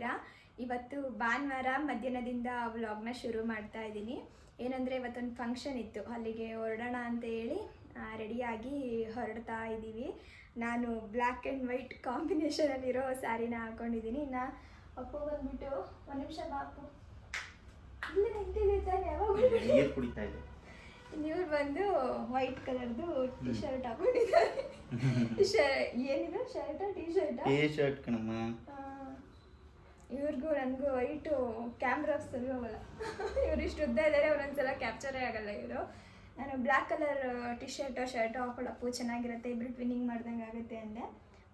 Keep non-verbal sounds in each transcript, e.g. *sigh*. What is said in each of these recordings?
ಹೇಗಿದ್ದೀರಾ ಇವತ್ತು ಭಾನುವಾರ ಮಧ್ಯಾಹ್ನದಿಂದ ವ್ಲಾಗ್ನ ಶುರು ಮಾಡ್ತಾ ಇದ್ದೀನಿ. ಏನಂದರೆ ಇವತ್ತೊಂದು ಫಂಕ್ಷನ್ ಇತ್ತು. ಅಲ್ಲಿಗೆ ಹೊರಡೋಣ ಅಂತ ಹೇಳಿ ರೆಡಿಯಾಗಿ ಹೊರಡ್ತಾ ಇದ್ದೀವಿ. ನಾನು ಬ್ಲ್ಯಾಕ್ ಆ್ಯಂಡ್ ವೈಟ್ ಕಾಂಬಿನೇಷನಲ್ಲಿರೋ ಸ್ಯಾರಿನ ಹಾಕೊಂಡಿದ್ದೀನಿ. ಇನ್ನು ಅಪ್ಪು ಬಂದ್ಬಿಟ್ಟು ಒಂದು ನಿಮಿಷ ಬಾಪು ಇವ್ರು ಬಂದು ವೈಟ್ ಕಲರ್ದು ಟಿ ಶರ್ಟ್ ಹಾಕೊಂಡಿದ್ದಾರೆ. *laughs* ಏನಿದು? Shirt T shirt T shirt ಕಣಮ್ಮ. ಇವ್ರಿಗೂ ನನಗೂ ವೈಟು ಕ್ಯಾಮ್ರಾ ಸರಿ ಹೋಗಲ್ಲ. *laughs* ಇವ್ರು ಇಷ್ಟು ಉದ್ದ ಇದ್ದಾರೆ ಒಂದೊಂದ್ಸಲ ಕ್ಯಾಪ್ಚರೇ ಆಗಲ್ಲ ಇವರು. ನಾನು black colour T shirt shirt ಹಾಕೊಳ್ಳಪ್ಪು ಚೆನ್ನಾಗಿರುತ್ತೆ ಇಬ್ರು ಟ್ವಿನ್ನಿಂಗ್ ಮಾಡ್ದಂಗೆ ಆಗುತ್ತೆ ಅಂದೆ.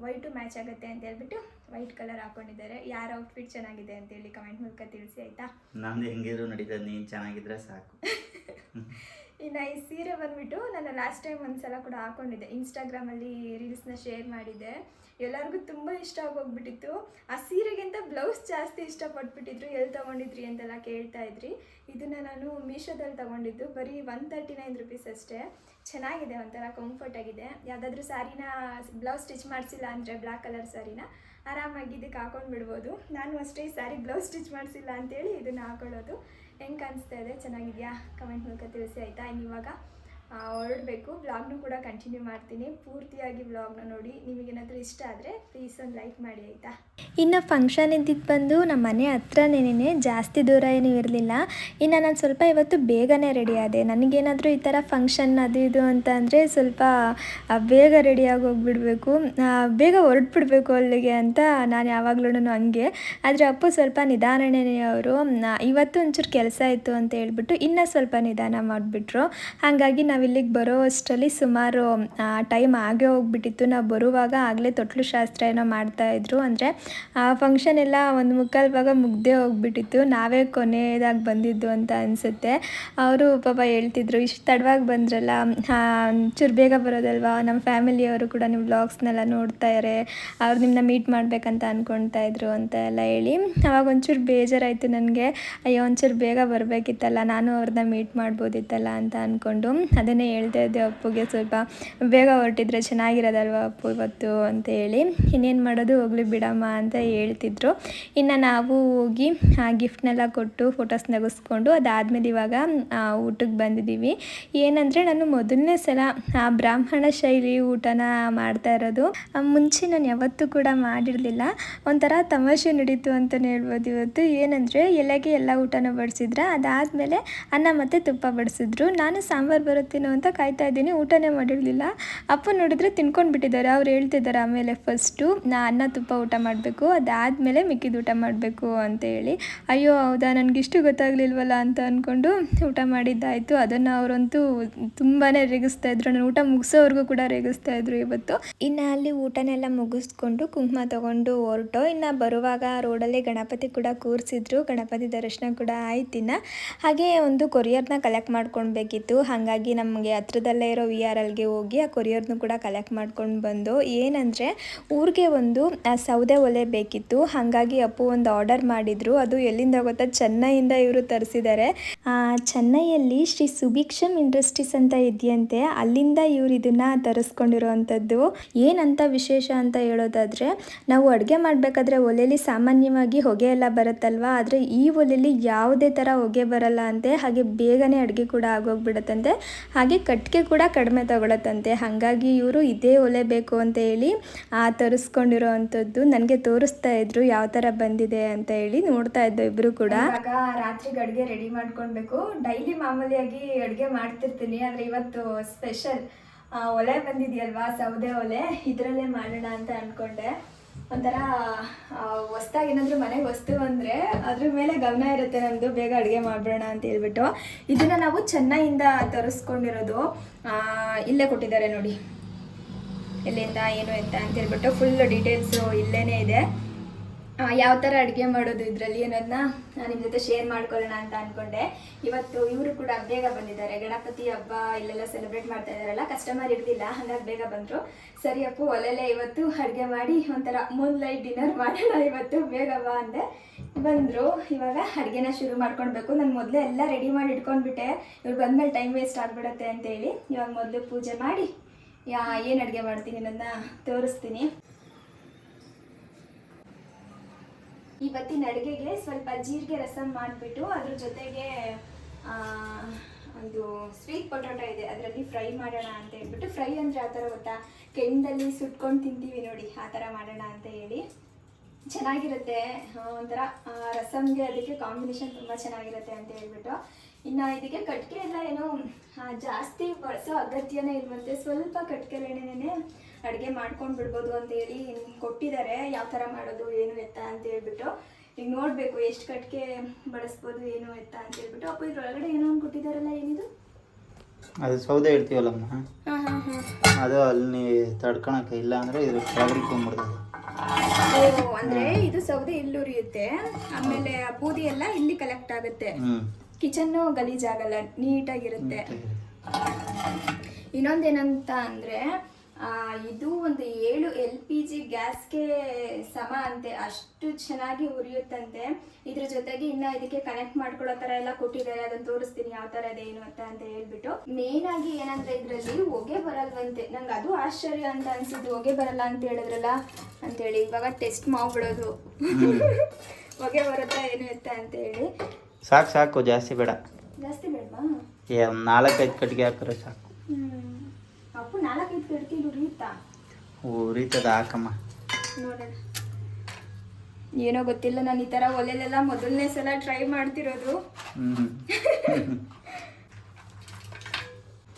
ವೈಟು ಮ್ಯಾಚ್ ಆಗುತ್ತೆ ಅಂತ ಹೇಳ್ಬಿಟ್ಟು ವೈಟ್ ಕಲರ್ ಹಾಕೊಂಡಿದ್ದಾರೆ. ಯಾರ ಔಟ್ಫಿಟ್ ಚೆನ್ನಾಗಿದೆ ಅಂತೇಳಿ ಕಮೆಂಟ್ ಮೂಲಕ ತಿಳಿಸಿ ಆಯಿತಾ? ನಾನು ಹೆಂಗಿದ್ರು ನಡೀತದೆ ನೀನು ಚೆನ್ನಾಗಿದ್ರೆ ಸಾಕು. *laughs* ಇನ್ನು ಈ ಸೀರೆ ಬಂದ್ಬಿಟ್ಟು ನಾನು ಲಾಸ್ಟ್ ಟೈಮ್ ಒಂದ್ಸಲ ಕೂಡ ಹಾಕೊಂಡಿದ್ದೆ. ಇನ್ಸ್ಟಾಗ್ರಾಮಲ್ಲಿ ರೀಲ್ಸ್ನ ಶೇರ್ ಮಾಡಿದ್ದೆ. ಎಲ್ಲರಿಗೂ ತುಂಬ ಇಷ್ಟ ಆಗೋಗ್ಬಿಟ್ಟಿತ್ತು. ಆ ಸೀರೆಗಿಂತ ಬ್ಲೌಸ್ ಜಾಸ್ತಿ ಇಷ್ಟಪಟ್ಬಿಟ್ಟಿದ್ರು. ಎಲ್ಲಿ ತೊಗೊಂಡಿದ್ರಿ ಅಂತೆಲ್ಲ ಕೇಳ್ತಾ ಇದ್ರಿ. ಇದನ್ನು ನಾನು ಮೀಶೋದಲ್ಲಿ ತೊಗೊಂಡಿದ್ದು. ಬರೀ ಒನ್ ತರ್ಟಿ ನೈನ್ ರುಪೀಸ್ ಅಷ್ಟೇ. ಚೆನ್ನಾಗಿದೆ ಒಂಥರ ಕಂಫರ್ಟ್ ಆಗಿದೆ. ಯಾವುದಾದ್ರೂ ಸಾರಿನ ಬ್ಲೌಸ್ ಸ್ಟಿಚ್ ಮಾಡಿಸಿಲ್ಲ ಅಂದರೆ ಬ್ಲ್ಯಾಕ್ ಕಲರ್ ಸಾರಿನ ಆರಾಮಾಗಿ ಇದಕ್ಕೆ ಹಾಕೊಂಡು ಬಿಡ್ಬೋದು ನಾನು ಅಷ್ಟೇ ಈ ಸ್ಯಾರಿ ಬ್ಲೌಸ್ ಸ್ಟಿಚ್ ಮಾಡಿಸಿಲ್ಲ ಅಂತೇಳಿ ಇದನ್ನು ಹಾಕೊಳ್ಳೋದು. ಹೆಂಗೆ ಕಾಣಿಸ್ತಾ ಇದೆ? ಚೆನ್ನಾಗಿದೆಯಾ? ಕಮೆಂಟ್ ಮೂಲಕ ತಿಳಿಸಿ, ಆಯಿತಾ? ಇನ್ನು ಇವಾಗ ಹೊರಡಬೇಕು. ವ್ಲಾಗ್ನು ಕೂಡ ಕಂಟಿನ್ಯೂ ಮಾಡ್ತೀನಿ. ಪೂರ್ತಿಯಾಗಿ ವ್ಲಾಗ್ನ ನೋಡಿ. ನಿಮಗೇನಾದರೂ ಇಷ್ಟ ಆದರೆ ಪ್ಲೀಸ್ ಒಂದು ಲೈಕ್ ಮಾಡಿ, ಆಯಿತಾ? ಇನ್ನು ಫಂಕ್ಷನ್ ಇದ್ದಿದ್ದು ಬಂದು ನಮ್ಮ ಮನೆ ಹತ್ರನೇನೆ ಜಾಸ್ತಿ ದೂರ ಏನೂ ಇರಲಿಲ್ಲ. ಇನ್ನು ನಾನು ಸ್ವಲ್ಪ ಇವತ್ತು ಬೇಗನೆ ರೆಡಿ ಆದೆ. ನನಗೇನಾದರೂ ಈ ಥರ ಫಂಕ್ಷನ್ ಅದು ಇದು ಅಂತ ಅಂದರೆ ಸ್ವಲ್ಪ ಬೇಗ ರೆಡಿಯಾಗಿ ಹೋಗ್ಬಿಡ್ಬೇಕು ಬೇಗ ಹೊರಟ್ಬಿಡ್ಬೇಕು ಅಲ್ಲಿಗೆ ಅಂತ ನಾನು ಯಾವಾಗ್ಲೂ ಹಂಗೆ. ಆದರೆ ಅಪ್ಪು ಸ್ವಲ್ಪ ನಿಧಾನನೇ ಅವರು ಇವತ್ತು ಒಂಚೂರು ಕೆಲಸ ಇತ್ತು ಅಂತ ಹೇಳ್ಬಿಟ್ಟು ಇನ್ನೂ ಸ್ವಲ್ಪ ನಿಧಾನ ಮಾಡಿಬಿಟ್ರು. ಹಾಗಾಗಿ ನಾವು ಇಲ್ಲಿಗೆ ಬರೋ ಅಷ್ಟರಲ್ಲಿ ಸುಮಾರು ಟೈಮ್ ಆಗೇ ಹೋಗ್ಬಿಟ್ಟಿತ್ತು. ನಾವು ಬರುವಾಗ ಆಗಲೇ ತೊಟ್ಲು ಶಾಸ್ತ್ರ ಏನೋ ಮಾಡ್ತಾಯಿದ್ರು ಅಂದರೆ ಆ ಫಂಕ್ಷನ್ ಎಲ್ಲ ಒಂದು ಮುಕ್ಕಾಲು ಭಾಗ ಮುಗ್ದೇ ಹೋಗ್ಬಿಟ್ಟಿತ್ತು. ನಾವೇ ಕೊನೆಯದಾಗಿ ಬಂದಿದ್ದು ಅಂತ ಅನಿಸುತ್ತೆ. ಅವರು ಪಾಪ ಹೇಳ್ತಿದ್ರು, ಇಷ್ಟು ತಡವಾಗಿ ಬಂದ್ರಲ್ಲ ಚೂರು ಬೇಗ ಬರೋದಲ್ವಾ? ನಮ್ಮ ಫ್ಯಾಮಿಲಿಯವರು ಕೂಡ ನಿಮ್ಮ ವ್ಲಾಗ್ಸ್ನೆಲ್ಲ ನೋಡ್ತಾರೆ ಅವ್ರು ನಿಮ್ಮನ್ನ ಮೀಟ್ ಮಾಡಬೇಕಂತ ಅಂದ್ಕೊಳ್ತಾ ಇದ್ರು ಅಂತ ಎಲ್ಲ ಹೇಳಿ. ಅವಾಗ ಒಂಚೂರು ಬೇಜಾರಾಯಿತು ನನಗೆ. ಅಯ್ಯೋ, ಒಂಚೂರು ಬೇಗ ಬರಬೇಕಿತ್ತಲ್ಲ, ನಾನು ಅವ್ರನ್ನ ಮೀಟ್ ಮಾಡ್ಬೋದಿತ್ತಲ್ಲ ಅಂತ ಅಂದ್ಕೊಂಡು ಅದನ್ನೇ ಹೇಳ್ತಾ ಇದ್ದೆ ಅಪ್ಪುಗೆ, ಸ್ವಲ್ಪ ಬೇಗ ಹೊರಟಿದ್ರೆ ಚೆನ್ನಾಗಿರೋದಲ್ವ ಅಪ್ಪು ಇವತ್ತು? ಅಂತ ಹೇಳಿ. ಇನ್ನೇನು ಮಾಡೋದು ಹೋಗ್ಲಿ ಬಿಡಮ್ಮ ಅಂತ ಹೇಳ್ತಿದ್ರು. ಇನ್ನು ನಾವು ಹೋಗಿ, ಆ, ಗಿಫ್ಟ್ನೆಲ್ಲ ಕೊಟ್ಟು ಫೋಟೋಸ್ ನಗಿಸ್ಕೊಂಡು ಅದಾದಮೇಲೆ ಇವಾಗ ಊಟಕ್ಕೆ ಬಂದಿದ್ದೀವಿ. ಏನಂದರೆ ನಾನು ಮೊದಲನೇ ಸಲ, ಆ, ಬ್ರಾಹ್ಮಣ ಶೈಲಿ ಊಟನ ಮಾಡ್ತಾ ಇರೋದು. ಮುಂಚೆ ನಾನು ಯಾವತ್ತೂ ಕೂಡ ಮಾಡಿರಲಿಲ್ಲ. ಒಂಥರ ತಮಾಷೆ ನಡೀತು ಅಂತಲೇ ಹೇಳ್ಬೋದು ಇವತ್ತು. ಏನಂದರೆ ಎಲೆಗೆ ಎಲ್ಲ ಊಟನ ಬಡಿಸಿದ್ರ, ಅದಾದಮೇಲೆ ಅನ್ನ ಮತ್ತು ತುಪ್ಪ ಬಡಿಸಿದ್ರು. ನಾನು ಸಾಂಬಾರು ಬರುತ್ತೇನೋ ಅಂತ ಕಾಯ್ತಾ ಇದ್ದೀನಿ, ಊಟನೇ ಮಾಡಿರಲಿಲ್ಲ. ಅಪ್ಪ ನೋಡಿದ್ರೆ ತಿನ್ಕೊಂಡು ಬಿಟ್ಟಿದ್ದಾರೆ ಅವ್ರು ಹೇಳ್ತಿದ್ದಾರೆ ಆಮೇಲೆ ಫಸ್ಟು ನಾ ಅನ್ನ ತುಪ್ಪ ಊಟ ಮಾಡಬೇಕು ಅದಾದಮೇಲೆ ಮಿಕ್ಕಿದ ಊಟ ಮಾಡಬೇಕು ಅಂತ ಹೇಳಿ. ಅಯ್ಯೋ, ಹೌದಾ, ನನಗಿಷ್ಟು ಗೊತ್ತಾಗಲಿಲ್ವಲ್ಲ ಅಂತ ಅಂದ್ಕೊಂಡು ಊಟ ಮಾಡಿದ್ದಾಯಿತು. ಅದನ್ನು ಅವರಂತೂ ತುಂಬಾ ರೇಗಿಸ್ತಾ ಇದ್ರು. ನಾನು ಊಟ ಮುಗಿಸೋವರೆಗೂ ಕೂಡ ರೇಗಿಸ್ತಾ ಇದ್ರು ಇವತ್ತು. ಇನ್ನು ಅಲ್ಲಿ ಊಟನೆಲ್ಲ ಮುಗಿಸ್ಕೊಂಡು ಕುಂಕುಮ ತಗೊಂಡು ಹೊರಟು. ಇನ್ನು ಬರುವಾಗ ರೋಡಲ್ಲಿ ಗಣಪತಿ ಕೂಡ ಕೂರಿಸಿದ್ರು. ಗಣಪತಿ ದರ್ಶನ ಕೂಡ ಆಯ್ತಿನ್ನ ಹಾಗೆ ಒಂದು ಕೊರಿಯರ್ನ ಕಲೆಕ್ಟ್ ಮಾಡ್ಕೊಳ್ಬೇಕಿತ್ತು. ಹಾಗಾಗಿ ನಮಗೆ ಹತ್ರದಲ್ಲೇ ಇರೋ ವಿ ಆರ್ ಎಲ್ಗೆ ಹೋಗಿ ಆ ಕೊರಿಯರ್ನು ಕೂಡ ಕಲೆಕ್ಟ್ ಮಾಡ್ಕೊಂಡು ಬಂದು, ಏನಂದರೆ ಊರಿಗೆ ಒಂದು ಸೌದೆ ಒಲೆ ಬೇಕಿತ್ತು. ಹಾಗಾಗಿ ಅಪ್ಪು ಒಂದು ಆರ್ಡರ್ ಮಾಡಿದ್ರು. ಅದು ಎಲ್ಲಿಂದ ಗೊತ್ತಾ? ಚೆನ್ನೈಯಿಂದ ಇವರು ತರಿಸಿದ್ದಾರೆ. ಚೆನ್ನೈಯಲ್ಲಿ ಶ್ರೀ ಸುಭಿಕ್ಷಮ್ ಇಂಡಸ್ಟ್ರೀಸ್ ಅಂತ ಇದೆಯಂತೆ. ಅಲ್ಲಿಂದ ಇವರು ಇದನ್ನ ತರಿಸ್ಕೊಂಡಿರೋವಂಥದ್ದು. ಏನಂತ ವಿಶೇಷ ಅಂತ ಹೇಳೋದಾದ್ರೆ, ನಾವು ಅಡುಗೆ ಮಾಡಬೇಕಾದ್ರೆ ಒಲೆಯಲ್ಲಿ ಸಾಮಾನ್ಯವಾಗಿ ಹೊಗೆ ಎಲ್ಲ ಬರುತ್ತಲ್ವಾ? ಆದರೆ ಈ ಒಲೆಯಲ್ಲಿ ಯಾವುದೇ ಥರ ಹೊಗೆ ಬರಲ್ಲ ಅಂತೆ. ಹಾಗೆ ಬೇಗನೆ ಅಡುಗೆ ಕೂಡ ಆಗೋಗ್ಬಿಡತ್ತಂತೆ. ಹಾಗೆ ಕಟ್ಟಿಗೆ ಕೂಡ ಕಡಿಮೆ ತಗೊಳತ್ತಂತೆ. ಹಾಗಾಗಿ ಇವರು ಇದೇ ಒಲೆ ಬೇಕು ಅಂತ ಹೇಳಿ ತರಿಸ್ಕೊಂಡಿರೋ ಅಂಥದ್ದು ನನಗೆ ತೋರಿಸ್ತಾ ಇದ್ರು, ಯಾವ ಥರ ಬಂದಿದೆ ಅಂತ ಹೇಳಿ ನೋಡ್ತಾ ಇದ್ದೋ ಇಬ್ರು ಕೂಡ. ರಾತ್ರಿ ಅಡುಗೆ ರೆಡಿ ಮಾಡ್ಕೊಳ್ಬೇಕು. ಡೈಲಿ ಮಾಮೂಲಿಯಾಗಿ ಅಡುಗೆ ಮಾಡ್ತಿರ್ತೀನಿ. ಆದರೆ ಇವತ್ತು ಸ್ಪೆಷಲ್ ಒಲೆ ಬಂದಿದೆಯಲ್ವಾ, ಸೌದೆ ಒಲೆ? ಇದರಲ್ಲೇ ಮಾಡೋಣ ಅಂತ ಅಂದ್ಕೊಂಡೆ ಒಂಥರ ಹೊಸ್ದಾಗಿ ಏನಾದರೂ ಮನೆಗೆ ವಸ್ತು ಅಂದರೆ ಅದ್ರ ಮೇಲೆ ಗಮನ ಇರುತ್ತೆ ನಮ್ಮದು ಬೇಗ ಅಡುಗೆ ಮಾಡ್ಬಿಡೋಣ ಅಂತ ಹೇಳ್ಬಿಟ್ಟು. ಇದನ್ನು ನಾವು ಚೆನ್ನೈಯಿಂದ ತರಿಸ್ಕೊಂಡಿರೋದು ಇಲ್ಲೇ ಕೊಟ್ಟಿದ್ದಾರೆ ನೋಡಿ. ಎಲ್ಲಿಂದ ಏನು ಅಂತ ಅಂತ ಹೇಳ್ಬಿಟ್ಟು ಫುಲ್ ಡೀಟೇಲ್ಸು ಇಲ್ಲೇನೇ ಇದೆ. ಯಾವ ಥರ ಅಡುಗೆ ಮಾಡೋದು ಇದರಲ್ಲಿ ಅನ್ನೋದನ್ನ ನಾನು ನಿಮ್ಮ ಜೊತೆ ಶೇರ್ ಮಾಡ್ಕೊಳ್ಳೋಣ ಅಂತ ಅಂದ್ಕೊಂಡೆ ಇವತ್ತು ಇವರು ಕೂಡ ಬೇಗ ಬಂದಿದ್ದಾರೆ. ಗಣಪತಿ ಹಬ್ಬ ಇಲ್ಲೆಲ್ಲ ಸೆಲೆಬ್ರೇಟ್ ಮಾಡ್ತಾ ಇದ್ದಾರಲ್ಲ ಕಸ್ಟಮರ್ ಇರಲಿಲ್ಲ, ಹಾಗಾಗಿ ಬೇಗ ಬಂದರು. ಸರಿ ಅಪ್ಪು ಒಲೆಲೆ ಇವತ್ತು ಅಡುಗೆ ಮಾಡಿ, ಒಂಥರ ಮೂನ್ ಲೈಟ್ ಡಿನ್ನರ್ ಮಾಡೋಣ ಇವತ್ತು, ಬೇಗ ಬಾ ಅಂದೆ. ಬಂದರು. ಇವಾಗ ಅಡುಗೆನ ಶುರು ಮಾಡ್ಕೊಳ್ಬೇಕು ನಾನು ಮೊದಲೇ ಎಲ್ಲ ರೆಡಿ ಮಾಡಿ ಇಟ್ಕೊಂಡ್ಬಿಟ್ಟೆ. ಇವ್ರು ಬಂದಮೇಲೆ ಟೈಮ್ ವೇಸ್ಟ್ ಆಗಿಬಿಡುತ್ತೆ ಅಂತೇಳಿ. ಇವಾಗ ಮೊದಲು ಪೂಜೆ ಮಾಡಿ ಯಾ, ಏನು ಅಡುಗೆ ಮಾಡ್ತೀನಿ ಅನ್ನೋದನ್ನ ತೋರಿಸ್ತೀನಿ. ಇವತ್ತಿನ ಅಡುಗೆಗೆ ಸ್ವಲ್ಪ ಜೀರಿಗೆ ರಸಂ ಮಾಡಿಬಿಟ್ಟು ಅದ್ರ ಜೊತೆಗೆ ಒಂದು ಸ್ವೀಟ್ ಪೊಟೊಟೊ ಇದೆ. ಅದರಲ್ಲಿ ಫ್ರೈ ಮಾಡೋಣ ಅಂತ ಹೇಳ್ಬಿಟ್ಟು ಫ್ರೈ ಅಂದರೆ ಆ ಥರ ಗೊತ್ತಾ? ಕೆಂಡಲ್ಲಿ ಸುಟ್ಕೊಂಡು ತಿಂತೀವಿ ನೋಡಿ, ಆ ಥರ ಮಾಡೋಣ ಅಂತ ಹೇಳಿ. ಚೆನ್ನಾಗಿರುತ್ತೆ ಒಂಥರ ರಸಮ್ಗೆ ಅದಕ್ಕೆ ಕಾಂಬಿನೇಷನ್ ತುಂಬ ಚೆನ್ನಾಗಿರುತ್ತೆ ಅಂತ ಹೇಳ್ಬಿಟ್ಟು. ಇನ್ನು ಇದಕ್ಕೆ ಕಟ್ಕೆ ಎಲ್ಲ ಏನೋ ಜಾಸ್ತಿ ಬಳಸೋ ಅಗತ್ಯನೇ ಇಲ್ವಂತೆ ಸ್ವಲ್ಪ ಕಟ್ಕೆ ಎಣ್ಣೆನೇ ಅಡುಗೆ ಮಾಡ್ಕೊಂಡು ಬಿಡ್ಬೋದು ಅಂತ ಹೇಳಿ ಕೊಟ್ಟಿದ್ದಾರೆ. ಯಾವ ಥರ ಮಾಡೋದು ಏನು ಎತ್ತ ಅಂತ ಹೇಳ್ಬಿಟ್ಟು. ಈಗ ನೋಡಬೇಕು ಎಷ್ಟು ಕಟ್ಕೆ ಬಳಸ್ಬೋದು ಏನು ಎತ್ತ ಅಂತ ಹೇಳ್ಬಿಟ್ಟು. ಅಪ್ಪ ಇದ್ರೊಳಗಡೆ ಏನೋ ಒಂದು ಕೊಟ್ಟಿದ್ದಾರಲ್ಲ ಏನಿದು? ಅದು ಸೌದೆ ಇಡ್ತೀವಲ್ಲಮ್ಮ ಹಾಂ ಹಾಂ ಹಾಂ. ಅದು ಅಲ್ಲಿ ತಡ್ಕೊಳಕ್ಕೆ ಇಲ್ಲ ಅಂದರೆ ಇದು ಓ ಅಂದ್ರೆ ಇದು ಸೌದೆ ಇಲ್ಲಿ ಉರಿಯುತ್ತೆ. ಆಮೇಲೆ ಬೂದಿ ಎಲ್ಲ ಇಲ್ಲಿ ಕಲೆಕ್ಟ್ ಆಗುತ್ತೆ. ಕಿಚನ್ನು ಗಲೀಜಾಗಲ್ಲ ನೀಟಾಗಿರುತ್ತೆ. ಇನ್ನೊಂದೇನಂತ ಅಂದರೆ ಇದು ಒಂದು ಏಳು ಎಲ್ ಪಿ ಜಿ ಗ್ಯಾಸ್ಗೆ ಸಮ ಅಂತೆ ಅಷ್ಟು ಚೆನ್ನಾಗಿ ಉರಿಯುತ್ತಂತೆ. ಇದ್ರ ಜೊತೆಗೆ ಇನ್ನು ಇದಕ್ಕೆ ಕನೆಕ್ಟ್ ಮಾಡ್ಕೊಳ್ಳೋ ಥರ ಎಲ್ಲ ಕೊಟ್ಟಿದ್ದಾರೆ ಅದನ್ನು ತೋರಿಸ್ತೀನಿ ಯಾವ ಥರ ಇದೆ ಏನು ಅಂತ ಅಂತ ಹೇಳ್ಬಿಟ್ಟು. ಮೇನ್ ಆಗಿ ಏನಂದ್ರೆ ಇದರಲ್ಲಿ ಹೊಗೆ ಬರಲ್ವಂತೆ. ನಂಗೆ ಅದು ಆಶ್ಚರ್ಯ ಅಂತ ಅನ್ಸಿದ್ದು ಹೊಗೆ ಬರಲ್ಲ ಅಂತ ಹೇಳಿದ್ರಲ್ಲ ಅಂತೇಳಿ ಇವಾಗ ಟೆಸ್ಟ್ ಮಾಡ್ಬಿಡೋದು *laughs* ಹೊಗೆ ಬರುತ್ತಾ ಏನು ಇರುತ್ತೆ ಅಂತ ಹೇಳಿ. ಸಾಕು ಸಾಕು ಜಾಸ್ತಿ ಬೇಡ. ಜಾಸ್ತಿ ಬೇಡವಾ ಏ ಒಂದು ನಾಲ್ಕೈದು ಕಟ್ಟಿಗೆ ಹಾಕಿದ್ರೆ ಸಾಕು. ಅಪ್ಪು ನಾಲ್ಕೈದು ಕಟ್ಗೆ ಉರಿಯುತ್ತಾ ಉರಿತದ ಹಾಕಮ್ಮ. ನೋಡೋಣ. ಏನೋ ಗೊತ್ತಿಲ್ಲ ನಾನು ಈ ಥರ ಒಲೆಲೆಲ್ಲ ಮೊದಲನೇ ಸಲ ಟ್ರೈ ಮಾಡ್ತಿರೋದು.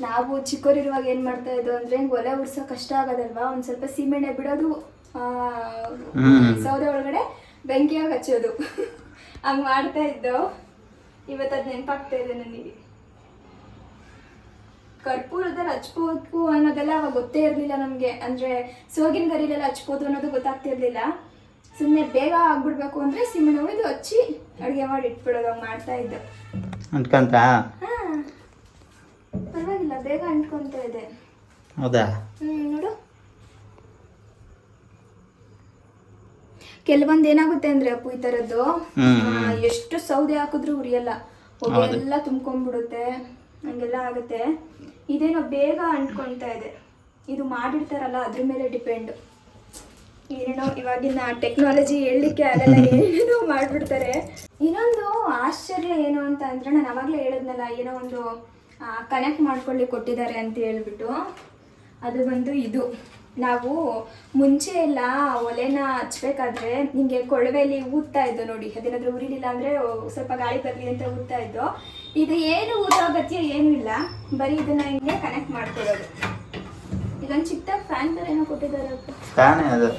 ನಾವು ಚಿಕ್ಕವರಿರುವಾಗ ಏನು ಮಾಡ್ತಾ ಇದ್ವು ಅಂದರೆ ಒಲೆ ಉಡ್ಸೋ ಕಷ್ಟ ಆಗೋದಲ್ವಾ? ಒಂದು ಸ್ವಲ್ಪ ಸೀಮೆಣ್ಣೆ ಬಿಡೋದು. ಸೌದೆ ಒಳಗಡೆ ಬೆಂಕಿಯಾಗಿ ಹಚ್ಚೋದು. ಹಂಗ್ ಮಾಡ್ತಾ ಇದ್ದೋ. ಇವತ್ತು ಅದು ನೆನಪಾಗ್ತಾ ಇದೆ ನನಗೆ. ಕರ್ಪೂರದ ಹಚ್ಬೋದು ಅನ್ನೋದೆಲ್ಲ ಅವಾಗ ಗೊತ್ತೇ ಇರಲಿಲ್ಲ ನಮಗೆ. ಅಂದರೆ ಸೋಗಿನ ಗರಿಲೆಲ್ಲ ಹಚ್ಬೋದು ಅನ್ನೋದು ಗೊತ್ತಾಗ್ತಿರ್ಲಿಲ್ಲ. ಸುಮ್ಮನೆ ಬೇಗ ಆಗ್ಬಿಡ್ಬೇಕು ಅಂದರೆ ಸಿಮೆಣ್ಣೆ ಒಯ್ದು ಹಚ್ಚಿ ಅಡುಗೆ ಮಾಡಿ ಇಟ್ಬಿಡೋದು ಅವಾಗ ಮಾಡ್ತಾ ಇದ್ದೆ. ಅಂಟ್ಕೊಂತ ಹಾಂ. ಪರವಾಗಿಲ್ಲ ಬೇಗ ಅಂಟ್ಕೊಂತ ಇದೆ. ಹೌದಾ? ಹ್ಮ್ ನೋಡು. ಕೆಲವೊಂದು ಏನಾಗುತ್ತೆ ಅಂದ್ರೆ ಅಪ್ಪು ಈ ತರದ್ದು ಎಷ್ಟು ಸೌದೆ ಹಾಕಿದ್ರು ಉರಿಯಲ್ಲ. ಒಬ್ಬ ಎಲ್ಲ ತುಂಬ್ಕೊಂಡ್ಬಿಡುತ್ತೆ ಹಂಗೆಲ್ಲ ಆಗುತ್ತೆ. ಇದೇನೋ ಬೇಗ ಅಂಟ್ಕೊಳ್ತಾ ಇದೆ. ಇದು ಮಾಡಿರ್ತಾರಲ್ಲ ಅದ್ರ ಮೇಲೆ ಡಿಪೆಂಡ್. ಏನೇನೋ ಇವಾಗಿನ ಟೆಕ್ನಾಲಜಿ ಹೇಳಲಿಕ್ಕೆ ಆಗಲ್ಲ *laughs* ಏನೇನೋ ಮಾಡ್ಬಿಡ್ತಾರೆ. ಇನ್ನೊಂದು ಆಶ್ಚರ್ಯ ಏನು ಅಂತ ಅಂದ್ರೆ ನಾನು ಅವಾಗಲೇ ಹೇಳಿದ್ನಲ್ಲ ಏನೋ ಒಂದು ಕನೆಕ್ಟ್ ಮಾಡ್ಕೊಳ್ಳಿ ಕೊಟ್ಟಿದ್ದಾರೆ ಅಂತ ಹೇಳ್ಬಿಟ್ಟು. ಅದು ಬಂದು ಇದು. ನಾವು ಮುಂಚೆ ಎಲ್ಲ ಒಲೆನ ಹಚ್ಬೇಕಾದ್ರೆ ನಿಮಗೆ ಕೊಳವೆಯಲ್ಲಿ ಊದ್ತಾ ಇದ್ದು ನೋಡಿ ಅದೇನಾದ್ರೂ ಉರಿಲಿಲ್ಲ ಅಂದರೆ ಸ್ವಲ್ಪ ಗಾಳಿ ಬರಲಿ ಅಂತ ಊದ್ತಾ ಇದ್ದೋ ಇದು ಏನು ಊದೋ ಅಗತ್ಯ ಏನೂ ಇಲ್ಲ. ಬರೀ ಇದನ್ನ ಹಿಂಗೆ ಕನೆಕ್ಟ್ ಮಾಡ್ಕೊಳ್ಳೋದು. ಇದೊಂದು ಚಿಕ್ಕ ಫ್ಯಾನ್ ಥರ ಏನೋ ಕೊಟ್ಟಿದ್ದಾರೆ ಫ್ಯಾನ್ ಅದು?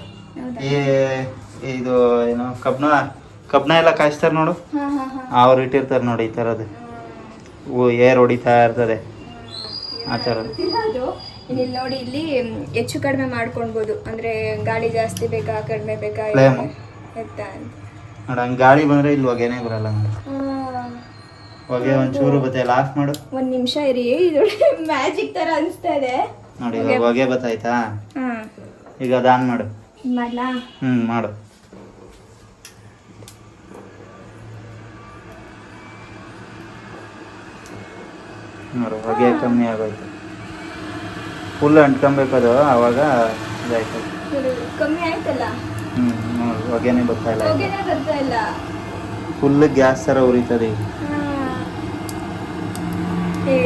ಇದು ಏನು ಕಬ್ನ ಕಬ್ನ ಎಲ್ಲ ಕಾಯಿಸ್ತಾರೆ ನೋಡು. ಅವ್ರು ಇಟ್ಟಿರ್ತಾರೆ ನೋಡಿ ಈ ಥರದ್ದು ಏರ್ ಹೊಡಿತಾ ಇರ್ತದೆ. ಆ ಥರ ಗೊತ್ತಿಲ್ಲ ಅದು. ಇಲ್ಲಿ ನೋಡಿ ಇಲ್ಲಿ ಹೆಚ್ಚು ಕಡಿಮೆ ಮಾಡ್ಕೊಳ್ಬೋದು. ಅಂದ್ರೆ ಗಾಳಿ ಜಾಸ್ತಿ ಬೇಕಾ ಕಡಿಮೆ ಬೇಕಾ Flame. ಎತ್ತ ನೋಡಿ ಹಂಗೆ ಗಾಳಿ ಬಂದ್ರೆ ಇಲ್ಲಿ ಹೊಗೆನೇ ಬರಲ್ಲ ಹೊಗೆ ಒಂಚೂರು ಬತ್ತೆ ಆಫ್ ಮಾಡು. ಒಂದ್ ನಿಮಿಷ ಇರಿ. ಇದು *laughs* ಮ್ಯಾಜಿಕ್ ತರ ಅನಿಸ್ತಾ ಇದೆ ನೋಡಿ ಇವಾಗ ಹೊಗೆ ಬತ್ತಾಯ್ತಾ? ಹಾ. ಈಗ ಅದು ಆನ್ ಮಾಡು ಮಾಡ್ಲಾ? ಹ್ಮ್ ಮಾಡು. ನೋಡು ಹೊಗೆ ಕಮ್ಮಿ ಆಗೋಯ್ತು. ಫುಲ್ ಅಂಟ್ಕೊಬೇಕದು ಅದು ಆವಾಗ ಇದಾಯ್ತು. ಹೊಗೆನೆ ಕಮ್ಮಿ ಆಯ್ತಲ್ಲ? ಹ್ಞೂ ಹೊಗೆನೇ ಬರ್ತಾ ಇಲ್ಲ. ಹೊಗೆನೇ ಬರ್ತಾ ಇಲ್ಲ. ಫುಲ್ ಗ್ಯಾಸ್ ಥರ ಉರಿತದೆ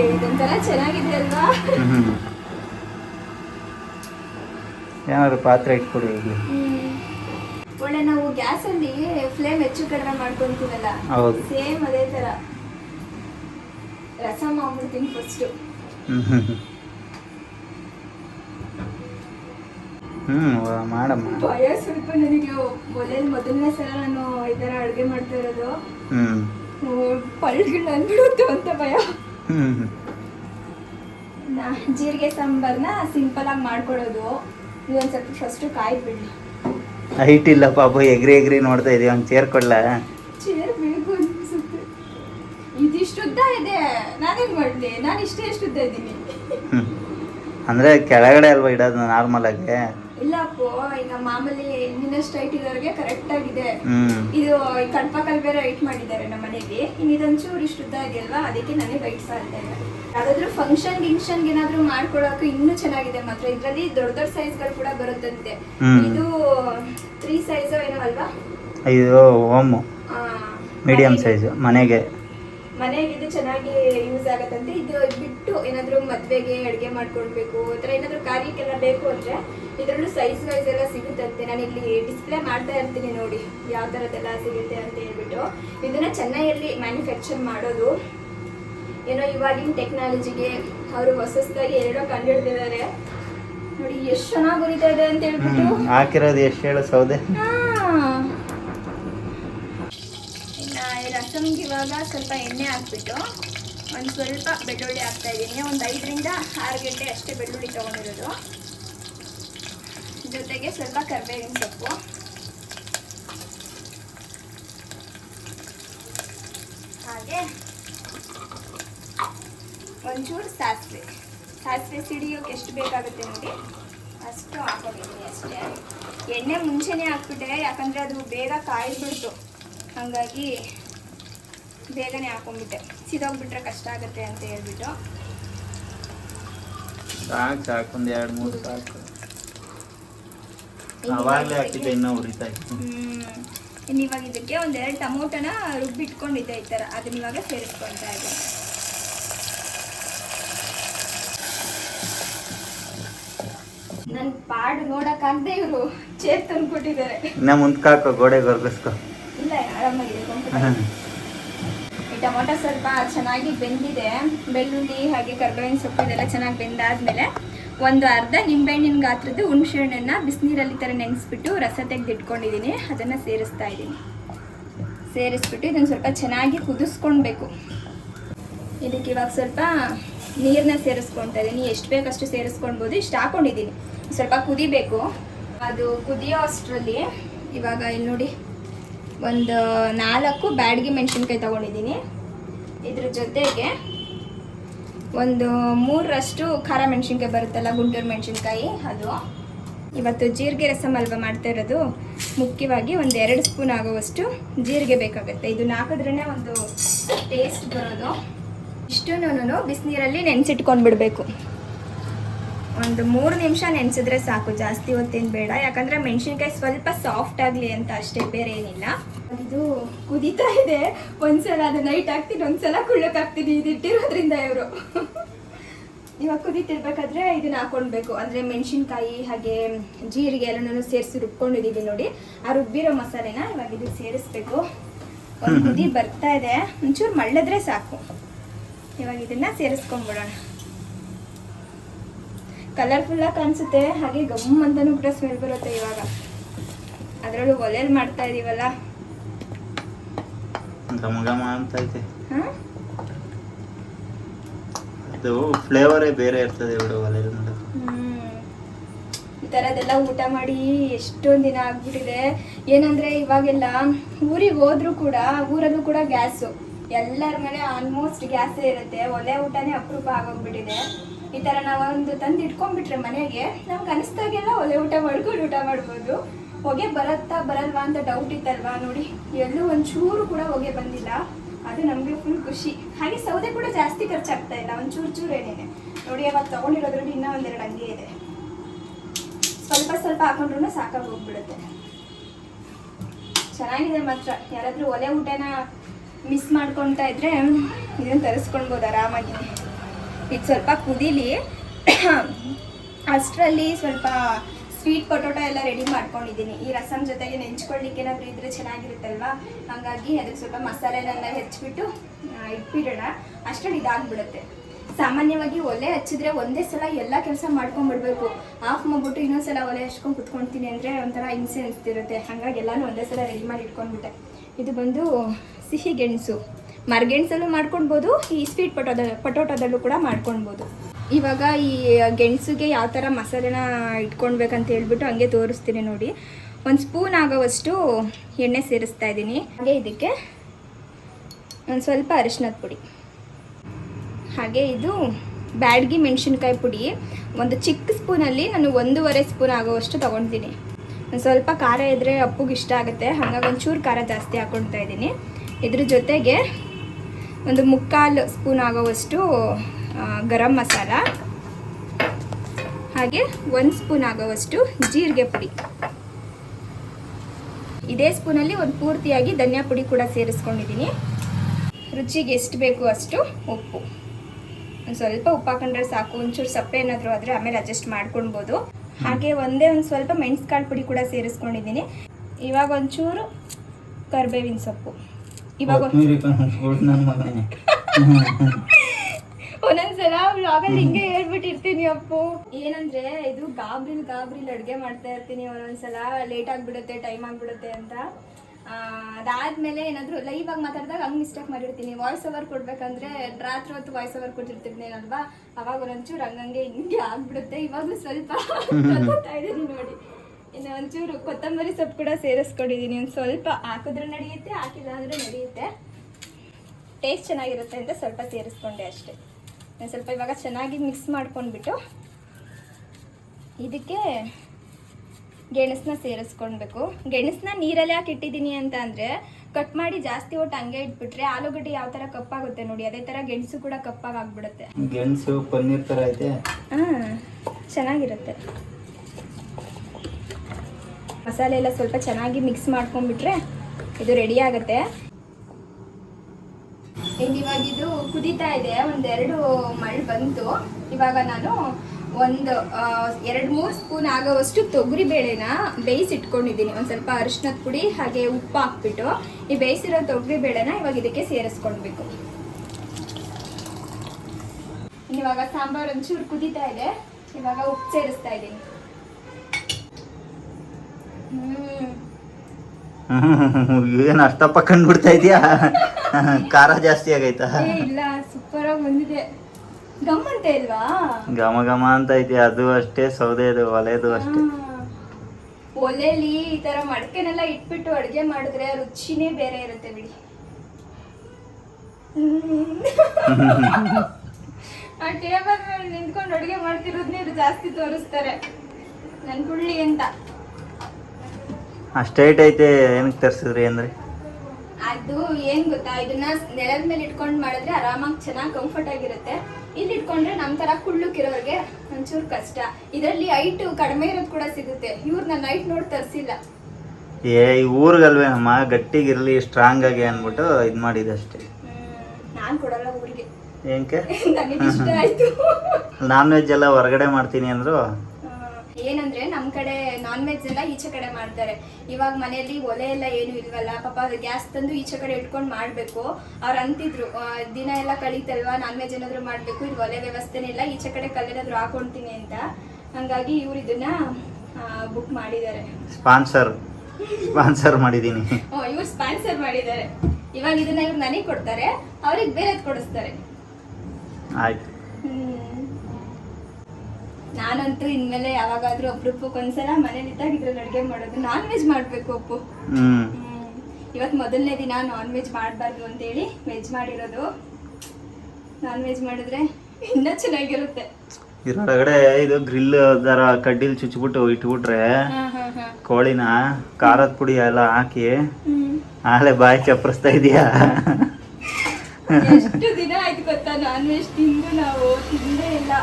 ಇದೊಂಥರ ಚೆನ್ನಾಗಿದೆ ಅಲ್ವಾ ಏನಾದ್ರು ಪಾತ್ರೆ ಇಟ್ಕೊಡಿ ಇಲ್ಲಿ ಹ್ಮ್. ಒಳ್ಳೆ ನಾವು ಗ್ಯಾಸಲ್ಲಿ ಫ್ಲೇಮ್ ಹೆಚ್ಚು ಕಡಿಮೆ ಮಾಡ್ಕೊಂತೀವಲ್ಲ? ಸೇಮ್ ಅದೇ ತರ. ರಸ ಮಾಡ್ಬಿಡ್ತೀನಿ ಫಸ್ಟು ಹ್ಞೂ ಮಾಡಮ್ಮ. ಭಯ ಸ್ವಲ್ಪ ನನಗೆ ಒಲೆಯಲ್ಲಿ ಮೊದಲನೇ ಸಲ ನಾನು ಈ ಥರ ಅಡುಗೆ ಮಾಡ್ತಾ ಇರೋದು. ಪಲ್ಗಳು ಅಂದ್ಬಿಡುತ್ತೆ ಅಂತ ಭಯ. ನಾ- ಜೀರಿಗೆ ಸಾಂಬಾರ್ನ ಸಿಂಪಲ್ ಆಗಿ ಮಾಡ್ಕೊಡೋದು. ಇದೊಂದು ಸ್ವಲ್ಪ ಫಸ್ಟು ಕಾಯಿ ಬಿಡಿ ಹೈಟ್ ಇಲ್ಲ ಪಾಪ ಎಗ್ರಿ ಎಗ್ರಿ ನೋಡ್ತಾ ಇದೀವಿ ಒಂದು ಚೇರ್ ಕೊಡ್ಲ? ಚೇರ್ ಬೇಕು ಅನ್ಸುತ್ತೆ. ಇದಿಷ್ಟು ಉದ್ದ ಇದೆ. ನಾನೇನ್ ಮಾಡ್ಲಿ? ನಾನು ಇಷ್ಟೇ ಇಷ್ಟು ಉದ್ದ ಇದ್ದೀನಿ ಅಂದರೆ ಕೆಳಗಡೆ ಅಲ್ವಾ ಇಡೋದು ನಾರ್ಮಲ್ ಆಗಿ? ಇಲ್ಲಪ್ಪೋ ಈಗ ಮಾಮೂಲಿ ನಿನ್ನಷ್ಟು ಹೈಟ್ ಇರೋರಿಗೆ ಕರೆಕ್ಟ್ ಆಗಿದೆ. ಇದು ಈ ಕಡ್ಪಕಲ್ ಬೇರೆ ಹೈಟ್ ಮಾಡಿದ್ದಾರೆ ನಮ್ಮ ಮನೆಯಲ್ಲಿ. ಇನ್ನು ಇದೊಂಚೂರು ಇಷ್ಟು ಉದ್ದ ಇದೆಯಲ್ವಾ? ಅದಕ್ಕೆ ನನಗೆ ಬೈಟ್ಸಾ ಅಂತ ಯಾವ್ದಾದ್ರು ಫಂಕ್ಷನ್ ಗಿಂಕ್ಷನ್ ಏನಾದ್ರು ಮಾಡ್ಕೊಳಕ್ಕೂ ಇನ್ನೂ ಚೆನ್ನಾಗಿದೆ ಮಾತ್ರ. ಇದರಲ್ಲಿ ದೊಡ್ಡ ದೊಡ್ಡ ಸೈಜ್ಗಳು ಕೂಡ ಬರುತ್ತಂತೆ. ಇದು ತ್ರೀ ಸೈಜ್ ಏನೋ ಅಲ್ವಾ? ಇದು ಓಮ್. ಆ, ಸೈಜ್ ಮನೆಗೆ. ಮನೆಗೆ ಇದು ಚೆನ್ನಾಗಿ ಯೂಸ್ ಆಗತ್ತಂತೆ. ಇದು ಬಿಟ್ಟು ಏನಾದರೂ ಮದುವೆಗೆ ಅಡುಗೆ ಮಾಡ್ಕೊಳ್ಬೇಕು ಆ ಥರ ಏನಾದರೂ ಕಾರ್ಯಕ್ಕೆಲ್ಲ ಬೇಕು ಅಂದರೆ ಇದರಲ್ಲೂ ಸೈಜ್ ವೈಸ್ ಎಲ್ಲ ಸಿಗುತ್ತಂತೆ. ನಾನು ಇಲ್ಲಿ ಡಿಸ್ಪ್ಲೇ ಮಾಡ್ತಾ ಇರ್ತೀನಿ ನೋಡಿ ಯಾವ ಥರದ್ದೆಲ್ಲ ಸಿಗುತ್ತೆ ಅಂತ ಹೇಳ್ಬಿಟ್ಟು. ಇದನ್ನ ಚೆನ್ನೈಯಲ್ಲಿ ಮ್ಯಾನುಫ್ಯಾಕ್ಚರ್ ಮಾಡೋದು. ಏನೋ ಇವಾಗಿನ ಟೆಕ್ನಾಲಜಿಗೆ ಅವರು ಹೊಸದಾಗಿ ಎರಡೋ ಹಿಡಿದಿದ್ದಾರೆ ನೋಡಿ ಎಷ್ಟು ಚೆನ್ನಾಗಿ ಉರಿತಾ ಇದೆ ಅಂತ ಹೇಳ್ಬಿಟ್ಟು. ಹಾಕಿರೋದು ಎಷ್ಟು ಹೇಳೋ ಸೌದೆ ಹಾ. ಇನ್ನ ಈ ರಸಮ್ಗೆ ಇವಾಗ ಸ್ವಲ್ಪ ಎಣ್ಣೆ ಹಾಕ್ಬಿಟ್ಟು ಒಂದು ಸ್ವಲ್ಪ ಬೆಳ್ಳುಳ್ಳಿ ಹಾಕ್ತಾ ಇದ್ದೀನಿ. ಒಂದು ಐದರಿಂದ ಆರು ಗಂಟೆ ಅಷ್ಟೇ ಬೆಳ್ಳುಳ್ಳಿ ತೊಗೊಂಡಿರೋದು. ಜೊತೆಗೆ ಸ್ವಲ್ಪ ಕರಿಬೇವಿನ ಸೊಪ್ಪು. ಹಾಗೆ ಒಂಚೂರು ಸಾಸಿವೆ. ಸಾಸಿವೆ ಸಿಡಿಯೋಕೆ ಎಷ್ಟು ಬೇಕಾಗುತ್ತೆ ನೋಡಿ? ಅಷ್ಟು ಹಾಕೊಂಡಿದ್ದೀನಿ ಅಷ್ಟೇ. ಎಣ್ಣೆ ಮುಂಚೆನೇ ಹಾಕ್ಬಿಟ್ಟೆ ಯಾಕಂದರೆ ಅದು ಬೇಗ ಕಾಯ್ಬಿಡ್ತು. ಹಾಗಾಗಿ ಬೇಗನೆ ಹಾಕೊಂಡ್ಬಿಟ್ಟೆ. ಸಿದೋಗ್ಬಿಟ್ರೆ ಕಷ್ಟ ಆಗುತ್ತೆ ಅಂತ ಹೇಳ್ಬಿಟ್ಟು. ಸಾಕು ಸಾಕು ಒಂದು ಎರಡು ಮೂರು ಸಾಕು. ಅವಾಗಲೇ ಹಾಕಿದ್ದೆ ಇನ್ನೂ ಉರಿತಾ ಇತ್ತು. ಇನ್ನು ಇವಾಗ ಇದಕ್ಕೆ ಒಂದೆರಡು ಟಮೋಟನ ರುಬ್ಬಿಟ್ಕೊಂಡಿದ್ದೆ ಈ ತರ. ಅದನ್ನ ಇವಾಗ ಸೇರಿಸ್ಕೊಳ್ತಾ ಇದ್ದೀನಿ ನನ್ನ ಪಾಡು ನೋಡಕ್ಕಾಗದೆ ಇವರು ಚೇರ್ ತಂದ್ಕೊಟ್ಟಿದ್ದಾರೆ ಇನ್ನ ಮುಂದ್ಕಾಕೋ ಗೋಡೆಗೆ ಹೊರ್ಗಿಸ್ಕೊ ಇಲ್ಲ ಆರಾಮಾಗಿದೆ *laughs* ಟೊಮೊಟೊ ಸ್ವಲ್ಪ ಚೆನ್ನಾಗಿ ಬೆಂದಿದೆ. ಬೆಳ್ಳುಳ್ಳಿ ಹಾಗೆ ಕರ್ಬೇವಿನ ಸೊಪ್ಪು ಇದೆಲ್ಲ ಚೆನ್ನಾಗಿ ಬೆಂದಾದ್ಮೇಲೆ ಒಂದು ಅರ್ಧ ನಿಂಬೆಹಣ್ಣಿನ ಗಾತ್ರದ್ದು ಹುಣಸೆ ಹಣ್ಣನ್ನ ಬಿಸಿನೀರಲ್ಲಿ ಥರ ನೆನೆಸ್ಬಿಟ್ಟು ರಸ ತೆಗೆದು ಇಟ್ಕೊಂಡಿದ್ದೀನಿ ಅದನ್ನು ಸೇರಿಸ್ತಾ ಇದ್ದೀನಿ. ಸೇರಿಸ್ಬಿಟ್ಟು ಇದನ್ನು ಸ್ವಲ್ಪ ಚೆನ್ನಾಗಿ ಕುದಿಸ್ಕೊಳ್ಬೇಕು ಇದಕ್ಕೆ ಇವಾಗ ಸ್ವಲ್ಪ ನೀರನ್ನ ಸೇರಿಸ್ಕೊಳ್ತಾ ಇದ್ದೀನಿ. ಎಷ್ಟು ಬೇಕಷ್ಟು ಸೇರಿಸ್ಕೊಳ್ಬೋದು ಇಷ್ಟು ಹಾಕೊಂಡಿದ್ದೀನಿ. ಸ್ವಲ್ಪ ಕುದಿಬೇಕು. ಅದು ಕುದಿಯೋ ಅಷ್ಟರಲ್ಲಿ ಇವಾಗ ಇಲ್ಲಿ ನೋಡಿ, ಒಂದು ನಾಲ್ಕು ಬ್ಯಾಡಗಿ ಮೆಣಸಿನ್ಕಾಯಿ ತೊಗೊಂಡಿದ್ದೀನಿ. ಇದ್ರ ಜೊತೆಗೆ ಒಂದು ಮೂರರಷ್ಟು ಖಾರ ಮೆಣಸಿನ್ಕಾಯಿ ಬರುತ್ತಲ್ಲ, ಗುಂಟೂರು ಮೆಣಸಿನ್ಕಾಯಿ ಅದು. ಇವತ್ತು ಜೀರಿಗೆ ರಸಮ್ ಅಲ್ವಾ ಮಾಡ್ತಾ ಇರೋದು? ಮುಖ್ಯವಾಗಿ ಒಂದು ಎರಡು ಸ್ಪೂನ್ ಆಗುವಷ್ಟು ಜೀರಿಗೆ ಬೇಕಾಗುತ್ತೆ. ಇದನ್ನ ಹಾಕಿದ್ರೇ ಒಂದು ಟೇಸ್ಟ್ ಬರೋದು. ಇಷ್ಟು ನಾನು ಬಿಸಿನೀರಲ್ಲಿ ನೆನೆಸಿಟ್ಕೊಂಡು ಬಿಡಬೇಕು ಒಂದು ಮೂರು ನಿಮಿಷ ನೆನೆಸಿದ್ರೆ ಸಾಕು, ಜಾಸ್ತಿ ಹೊತ್ತೇನು ಬೇಡ. ಯಾಕಂದ್ರೆ ಮೆಣಸಿನ್ಕಾಯಿ ಸ್ವಲ್ಪ ಸಾಫ್ಟ್ ಆಗಲಿ ಅಂತ ಅಷ್ಟೇ ಬೇರೆ ಏನಿಲ್ಲ ಇದು ಕುದೀತಾ ಇದೆ. ಒಂದ್ಸಲ ಅದು ನೈಟ್ ಹಾಕ್ತೀನಿ, ಒಂದ್ಸಲ ಕುಳ್ಳಕ್ಕೆ ಹಾಕ್ತೀನಿ. ಇದು ಇವರು. ಇವಾಗ ಕುದೀತಿರ್ಬೇಕಾದ್ರೆ ಇದನ್ನ ಹಾಕೊಳ್ಬೇಕು. ಅಂದ್ರೆ ಮೆಣಸಿನ್ಕಾಯಿ, ಹಾಗೆ ಜೀರಿಗೆ ಎಲ್ಲನೂ ಸೇರಿಸಿ ರುಬ್ಕೊಂಡಿದ್ದೀವಿ ನೋಡಿ. ಆ ರುಬ್ಬಿರೋ ಮಸಾಲೆನ ಇವಾಗ ಇದಕ್ಕೆ ಸೇರಿಸ್ಬೇಕು. ಒಂದು ಕುದಿ ಬರ್ತಾ ಇದೆ. ಒಂಚೂರು ಮಳ್ಳದ್ರೆ ಸಾಕು. ಇವಾಗ ಇದನ್ನ ಸೇರಿಸ್ಕೊಂಡ್ಬಿಡೋಣ ಕಲರ್ಫುಲ್ಲಾಗಿ ಕಾಣಿಸುತ್ತೆ. ಹಾಗೆ ಗಮ್ ಅಂತಾನೂ ಕೂಡ ಸ್ಮೆಲ್ ಬರುತ್ತೆ ಇವಾಗ. ಅದರಲ್ಲೂ ಒಲೆಯಲ್ಲಿ ಮಾಡ್ತಾ ಇದೀವಲ್ಲ? ಅದು ಫ್ಲೇವರೇ ಬೇರೆ ಇರ್ತದೆ ಬಿಡು ಒಲೆಯಲ್ಲಿ ಈ ಥರದ್ದೆಲ್ಲ ಊಟ ಮಾಡಿ ಎಷ್ಟೊಂದು ದಿನ ಆಗ್ಬಿಟ್ಟಿದೆ. ಏನಂದ್ರೆ ಇವಾಗೆಲ್ಲ ಊರಿಗೆ ಹೋದ್ರು ಕೂಡ ಊರಲ್ಲೂ ಕೂಡ ಗ್ಯಾಸು. ಎಲ್ಲರ ಮನೆ ಆಲ್ಮೋಸ್ಟ್ ಗ್ಯಾಸೇ ಇರುತ್ತೆ. ಒಲೆ ಊಟನೇ ಅಪರೂಪ ಆಗೋಗ್ಬಿಟ್ಟಿದೆ. ಈ ಥರ ನಾವೊಂದು ತಂದು ಇಟ್ಕೊಂಡ್ಬಿಟ್ರೆ ಮನೆಗೆ, ನಮ್ಗೆ ಅನಿಸ್ದಾಗೆಲ್ಲ ಒಲೆ ಊಟ ಮಾಡ್ಕೊಂಡು ಊಟ ಮಾಡ್ಬೋದು. ಹೊಗೆ ಬರತ್ತಾ ಬರಲ್ವಾ ಅಂತ ಡೌಟ್ ಇತ್ತಲ್ವಾ ನೋಡಿ, ಎಲ್ಲೂ ಒಂಚೂರು ಕೂಡ ಹೊಗೆ ಬಂದಿಲ್ಲ. ಅದು ನಮಗೆ ಫುಲ್ ಖುಷಿ. ಹಾಗೆ ಸೌದೆ ಕೂಡ ಜಾಸ್ತಿ ಖರ್ಚಾಗ್ತಾ ಇಲ್ಲ, ಒಂಚೂರು ಚೂರು ಚೂರು ಏನೇನೆ ನೋಡಿ ಅವಾಗ ತೊಗೊಂಡಿರೋದ್ರಲ್ಲಿ ಇನ್ನೂ ಒಂದೆರಡು ಹಂಗೆ ಇದೆ. ಸ್ವಲ್ಪ ಸ್ವಲ್ಪ ಹಾಕೊಂಡ್ರು ಸಾಕಾಗಿ ಹೋಗ್ಬಿಡುತ್ತೆ. ಚೆನ್ನಾಗಿದೆ ಮಾತ್ರ. ಯಾರಾದರೂ ಒಲೆ ಊಟನ ಮಿಸ್ ಮಾಡ್ಕೊತಾ ಇದ್ರೆ ಇದನ್ನು ತರಿಸ್ಕೊಳ್ಬೋದು ಆರಾಮಾಗಿ ಇದು ಸ್ವಲ್ಪ ಕುದೀಲಿ ಅಷ್ಟರಲ್ಲಿ ಸ್ವಲ್ಪ ಸ್ವೀಟ್ ಪೊಟೊಟೊ ಎಲ್ಲ ರೆಡಿ ಮಾಡ್ಕೊಂಡಿದ್ದೀನಿ. ಈ ರಸಮ್ ಜೊತೆಗೆ ನೆಂಚ್ಕೊಳ್ಳಿಕ್ಕೆ ಏನಾದರೂ ಇದ್ರೆ ಚೆನ್ನಾಗಿರುತ್ತಲ್ವಾ? ಹಾಗಾಗಿ ಅದಕ್ಕೆ ಸ್ವಲ್ಪ ಮಸಾಲೆನೆಲ್ಲ ಹೆಚ್ಚಿಬಿಟ್ಟು ಇಟ್ಬಿಡೋಣ. ಅಷ್ಟರಲ್ಲಿ ಇದಾಗ್ಬಿಡುತ್ತೆ. ಸಾಮಾನ್ಯವಾಗಿ ಒಲೆ ಹಚ್ಚಿದ್ರೆ ಒಂದೇ ಸಲ ಎಲ್ಲ ಕೆಲಸ ಮಾಡ್ಕೊಂಡ್ಬಿಡ್ಬೇಕು ಆಫ್ ಮಾಡ್ಬಿಟ್ಟು ಇನ್ನೊಂದ್ಸಲ ಒಲೆ ಹಚ್ಕೊಂಡು ಕುತ್ಕೊಳ್ತೀನಿ ಅಂದರೆ ಒಂಥರ ಹಿಂಸೆ ಅನಿಸ್ತಿರುತ್ತೆ. ಹಾಗಾಗಿ ಎಲ್ಲನೂ ಒಂದೇ ಸಲ ರೆಡಿ ಮಾಡಿ ಇಟ್ಕೊಂಡ್ಬಿಟ್ಟೆ. ಇದು ಬಂದು ಸಿಹಿ ಗೆಣಸು. ಮರಗೆಣಸಲ್ಲೂ ಮಾಡ್ಕೊಳ್ಬೋದು ಈ ಸ್ವೀಟ್ ಪಟೋದ ಪಟೋಟದಲ್ಲೂ ಕೂಡ ಮಾಡ್ಕೊಳ್ಬೋದು ಇವಾಗ ಈ ಗೆಣಸಿಗೆ ಯಾವ ಥರ ಮಸಾಲೆನ ಇಟ್ಕೊಳ್ಬೇಕಂತ ಹೇಳ್ಬಿಟ್ಟು ಹಂಗೆ ತೋರಿಸ್ತೀನಿ ನೋಡಿ. ಒಂದು ಸ್ಪೂನ್ ಆಗೋವಷ್ಟು ಎಣ್ಣೆ ಸೇರಿಸ್ತಾ ಇದ್ದೀನಿ. ಹಾಗೆ ಇದಕ್ಕೆ ಒಂದು ಸ್ವಲ್ಪ ಅರಿಶಿನದ ಪುಡಿ. ಹಾಗೆ ಇದು ಬ್ಯಾಡ್ಗಿ ಮೆಣಸಿನ್ಕಾಯಿ ಪುಡಿ. ಒಂದು ಚಿಕ್ಕ ಸ್ಪೂನಲ್ಲಿ ನಾನು ಒಂದೂವರೆ ಸ್ಪೂನ್ ಆಗೋವಷ್ಟು ತೊಗೊಳ್ತೀನಿ ಒಂದು ಸ್ವಲ್ಪ ಖಾರ ಇದ್ದರೆ ಅಪ್ಪುಗೆ ಇಷ್ಟ ಆಗುತ್ತೆ. ಹಾಗಾಗಿ ಒಂಚೂರು ಖಾರ ಜಾಸ್ತಿ ಹಾಕ್ಕೊಳ್ತಾ ಇದ್ದೀನಿ. ಇದ್ರ ಜೊತೆಗೆ ಒಂದು ಮುಕ್ಕಾಲು ಸ್ಪೂನ್ ಆಗೋವಷ್ಟು ಗರಂ ಮಸಾಲ. ಹಾಗೆ ಒಂದು ಸ್ಪೂನ್ ಆಗೋವಷ್ಟು ಜೀರಿಗೆ ಪುಡಿ. ಇದೇ ಸ್ಪೂನಲ್ಲಿ ಒಂದು ಪೂರ್ತಿಯಾಗಿ ಧನಿಯಾ ಪುಡಿ ಕೂಡ ಸೇರಿಸ್ಕೊಂಡಿದ್ದೀನಿ. ರುಚಿಗೆ ಎಷ್ಟು ಬೇಕು ಅಷ್ಟು ಉಪ್ಪು. ಒಂದು ಸ್ವಲ್ಪ ಉಪ್ಪು ಹಾಕೊಂಡ್ರೆ ಸಾಕು, ಒಂಚೂರು ಸಪ್ಪೆ ಏನಾದರೂ ಆದರೆ ಆಮೇಲೆ ಅಡ್ಜಸ್ಟ್ ಮಾಡ್ಕೊಳ್ಬೋದು. ಹಾಗೆ ಒಂದೇ ಒಂದು ಸ್ವಲ್ಪ ಮೆಣಸ್ಕಾಳು ಪುಡಿ ಕೂಡ ಸೇರಿಸ್ಕೊಂಡಿದ್ದೀನಿ. ಇವಾಗ ಒಂಚೂರು ಕರ್ಬೇವಿನ ಸೊಪ್ಪು. ಇವಾಗ ಒಂದೊಂದ್ಸಲ ವ್ಲಾಗಲ್ಲಿ ಹಿಂಗೆ ಹೇಳ್ಬಿಟ್ಟಿರ್ತೀನಿ ಅಪ್ಪು. ಏನಂದ್ರೆ ಇದು ಗಾಬ್ರಿಲ್ ಗಾಬ್ರಿಲ್ ಅಡುಗೆ ಮಾಡ್ತಾ ಇರ್ತೀನಿ ಒಂದೊಂದ್ಸಲ. ಲೇಟ್ ಆಗ್ಬಿಡುತ್ತೆ ಟೈಮ್ ಆಗ್ಬಿಡುತ್ತೆ ಅಂತ. ಅದಾದ್ಮೇಲೆ ಏನಾದ್ರು ಲೈವ್ ಆಗಿ ಮಾತಾಡಿದಾಗ ಹಂಗ್ ಮಿಸ್ಟೇಕ್ ಮಾಡಿರ್ತೀನಿ. ವಾಯ್ಸ್ ಓವರ್ ಕೊಡ್ಬೇಕಂದ್ರೆ ರಾತ್ರಿ ಹೊತ್ತು ವಾಯ್ಸ್ ಓವರ್ ಕೊಟ್ಟಿರ್ತಿರ್ತೀನಲ್ವಾ ಅವಾಗ ಒಂಚೂರು ಹಂಗಂಗೆ ಹಿಂಗೆ ಆಗ್ಬಿಡುತ್ತೆ. ಇವಾಗಲೂ ಸ್ವಲ್ಪ ನೋಡಿ. ಇನ್ನು ಒಂಚೂರು ಕೊತ್ತಂಬರಿ ಸೊಪ್ಪು ಕೂಡ ಸೇರಿಸ್ಕೊಂಡಿದ್ದೀನಿ. ಒಂದು ಸ್ವಲ್ಪ ಹಾಕಿದ್ರೆ ನಡೆಯುತ್ತೆ ಹಾಕಿಲ್ಲ ಅಂದ್ರೆ ನಡೆಯುತ್ತೆ. ಟೇಸ್ಟ್ ಚೆನ್ನಾಗಿರುತ್ತೆ ಅಂತ ಸ್ವಲ್ಪ ಸೇರಿಸ್ಕೊಂಡೆ ಅಷ್ಟೇ. ನಾನು ಸ್ವಲ್ಪ ಇವಾಗ ಚೆನ್ನಾಗಿ ಮಿಕ್ಸ್ ಮಾಡ್ಕೊಂಡ್ಬಿಟ್ಟು ಇದಕ್ಕೆ ಗೆಣಸನ್ನ ಸೇರಿಸ್ಕೊಳ್ಬೇಕು. ಗೆಣಸನ್ನ ನೀರಲ್ಲಿ ಹಾಕಿ ಇಟ್ಟಿದ್ದೀನಿ ಅಂತ ಅಂದರೆ ಕಟ್ ಮಾಡಿ ಜಾಸ್ತಿ ಒಟ್ಟು ಹಂಗೆ ಇಟ್ಬಿಟ್ರೆ ಆಲೂಗಡ್ಡೆ ಯಾವ ಥರ ಕಪ್ಪಾಗುತ್ತೆ ನೋಡಿ ಅದೇ ಥರ ಗೆಣಸು ಕೂಡ ಕಪ್ಪಾಗಿ ಆಗ್ಬಿಡುತ್ತೆ. ಗೆಣಸು ಪನ್ನೀರ್ ಥರ ಐತೆ. ಹಾಂ ಚೆನ್ನಾಗಿರುತ್ತೆ. ಮಸಾಲೆ ಎಲ್ಲ ಸ್ವಲ್ಪ ಚೆನ್ನಾಗಿ ಮಿಕ್ಸ್ ಮಾಡ್ಕೊಂಡ್ಬಿಟ್ರೆ ಇದು ರೆಡಿ ಆಗುತ್ತೆ. ಇವಾಗ ಇದು ಕುದೀತಾ ಇದೆ, ಒಂದೆರಡು ಮಳ್ ಬಂತು. ಇವಾಗ ನಾನು ಒಂದು ಎರಡು ಮೂರು ಸ್ಪೂನ್ ಆಗೋವಷ್ಟು ತೊಗರಿ ಬೇಳೆನ ಬೇಯಿಸಿಟ್ಕೊಂಡಿದ್ದೀನಿ. ಒಂದು ಸ್ವಲ್ಪ ಅರಿಶಿನದ ಪುಡಿ, ಹಾಗೆ ಉಪ್ಪು ಹಾಕ್ಬಿಟ್ಟು ಈ ಬೇಯಿಸಿರೋ ತೊಗರಿ ಬೇಳೆನ ಇವಾಗ ಇದಕ್ಕೆ ಸೇರಿಸ್ಕೊಳ್ಬೇಕು. ಇವಾಗ ಸಾಂಬಾರು ಒಂಚೂರು ಕುದೀತಾ ಇದೆ. ಇವಾಗ ಉಪ್ಪು ಸೇರಿಸ್ತಾ ಇದ್ದೀನಿ. ಏನು ಅಷ್ಟಪ್ಪ ಕಂಡ್ಬಿಡ್ತಾ ಇದೆಯಾ? ಖಾರ ಜಾಸ್ತಿ ಆಗೈತಾ? ಇಲ್ಲ ಸೂಪರ್ ಆಗಿ ಬಂದಿದೆ. ಅಂತ ಇಲ್ವಾ? ಘಮ ಘಮ ಅಂತ ಐತಿ ಅದು ಅಷ್ಟೇ ಸೌದೆದು ಒಲೆದು ಅಷ್ಟೇ. ಒಲೆಲಿ ಈ ತರ ಮಡಕೆನೆಲ್ಲ ಇಟ್ಬಿಟ್ಟು ಅಡುಗೆ ಮಾಡಿದ್ರೆ ರುಚಿನೇ ಬೇರೆ ಇರುತ್ತೆ ಬಿಡಿ. ಆ ಟೇಬಲ್ ಮೇಲೆ ನಿಂತ್ಕೊಂಡು ಅಡುಗೆ ಮಾಡ್ತಿರೋದ್ನೇ ಜಾಸ್ತಿ ತೋರಿಸ್ತಾರೆ. ನನ್ ಹುಳ್ಳಿ ಅಂತ. ಅಷ್ಟೇಟ್ ಐತೆ ಏನಕ್ಕೆ ತರಿಸಿದ್ರಿ ಅಂದ್ರೆ? ಅದು ಏನ್ ಗೊತ್ತಾ ಇದನ್ನ ನೆಲದ ಮೇಲೆ ಇಟ್ಕೊಂಡು ಮಾಡಿದ್ರೆ ಆರಾಮಾಗಿ ಚೆನ್ನಾಗಿ ಕಂಫರ್ಟ್ ಆಗಿರುತ್ತೆ ಇಲ್ಲಿ ಇಟ್ಕೊಂಡ್ರೆ ನಮ್ ತರ ಕುಳ್ಳುಕಿರೋರ್ಗೆ ಒಂಚೂರು ಕಷ್ಟ. ಇದರಲ್ಲಿ ಹೈಟ್ ಕಡಿಮೆ ಇರೋದು ಕೂಡ ಸಿಗುತ್ತೆ. ಇವ್ರು ನನ್ನ ಹೈಟ್ ನೋಡಿ ತರಿಸಿಲ್ಲ. ಏ ಈ ಊರಿಗಲ್ವೇನಮ್ಮ ಗಟ್ಟಿಗಿರ್ಲಿ ಸ್ಟ್ರಾಂಗ್ ಆಗಿ ಅಂದ್ಬಿಟ್ಟು ಇದು ಮಾಡಿದೆ ಅಷ್ಟೇ. ನಾನ್ ಕೊಡಲ್ಲ ಊರಿಗೆ. ಏನಕ್ಕೆ *laughs* ನನಗೆ ಇಷ್ಟ ಆಯ್ತು. *laughs* ನಾನ್ ವೆಜ್ ಎಲ್ಲ ಹೊರಗಡೆ ಮಾಡ್ತೀನಿ ಅಂದ್ರು. ಏನಂದ್ರೆ ನಮ್ ಕಡೆ ನಾನ್ ವೆಜ್ ಎಲ್ಲ ಈಚೆ ಕಡೆ ಮಾಡ್ತಾರೆ. ಇವಾಗ ಮನೆಯಲ್ಲಿ ಒಲೆ ಎಲ್ಲ ಏನು ಇಲ್ವಲ್ಲ ಪಾಪ ಗ್ಯಾಸ್ ತಂದು ಈಚೆ ಕಡೆ ಇಟ್ಕೊಂಡು ಮಾಡ್ಬೇಕು. ಅವ್ರು ಅಂತಿದ್ರು ದಿನ ಎಲ್ಲ ಕಳೀತಲ್ವಾ ನಾನ್ ವೆಜ್ ಏನಾದ್ರು ಮಾಡ್ಬೇಕು ಇದು ಒಲೆ ವ್ಯವಸ್ಥೆನೇ ಇಲ್ಲ ಈಚೆ ಕಡೆ ಕಲ್ಲೇನಾದ್ರು ಹಾಕೊಂತೀನಿ ಅಂತ. ಹಂಗಾಗಿ ಇವ್ರು ಇದನ್ನ ಬುಕ್ ಮಾಡಿದ್ದಾರೆ. ಸ್ಪಾನ್ಸರ್ ಸ್ಪಾನ್ಸರ್ ಮಾಡಿದ್ದೀನಿ ಇವ್ರು ಸ್ಪಾನ್ಸರ್ ಮಾಡಿದ್ದಾರೆ. ಇವಾಗ ಇದನ್ನ ಇವ್ರು ನನಗೆ ಕೊಡ್ತಾರೆ ಅವ್ರಿಗೆ ಬೇರೆದ್ ಕೊಡಿಸ್ತಾರೆ. ಆಯ್ತು. ನಾನಂತೂ ಇನ್ಮೇಲೆ ಯಾವಾಗಾದ್ರೂ ಅಪರೂಪಕ್ಕೆ ಒಂದ್ಸಲ ಮನೇಲಿ ಇದ್ದಾಗ ಇದ್ರಲ್ಲಿ ಅಡುಗೆ ಮಾಡೋದು ನಾನ್ ವೆಜ್ ಮಾಡಬೇಕು ಅಪ್ಪು. ಹ್ಮ್. ಇವತ್ತು ಮೊದಲನೇ ದಿನ ನಾನ್ ವೆಜ್ ಮಾಡಬಾರ್ದು ಅಂತೇಳಿ ವೆಜ್ ಮಾಡಿರೋದು. ನಾನ್ ವೆಜ್ ಮಾಡಿದ್ರೆ ಇನ್ನೂ ಚೆನ್ನಾಗಿರುತ್ತೆ. ಇದ್ರೊಳಗಡೆ ಇದು ಗ್ರಿಲ್ ದರ ಕಡ್ಡಿಲ್ ಚುಚ್ಬಿಟ್ಟು ಇಟ್ಬಿಟ್ರೆ ಕೋಳಿನ ಖಾರದ ಪುಡಿ ಎಲ್ಲ ಹಾಕಿ ಆಲೆ ಬಾಯಿ ಚಪ್ಪರಿಸ್ತಾ ಇದೀಯಾ? ಎಷ್ಟು ದಿನ ಆಯ್ತು ಗೊತ್ತಾ? ನಾನ್ ವೆಜ್ ತಿಂದು ನಾವು ತಿಂದೇ ಇಲ್ಲ.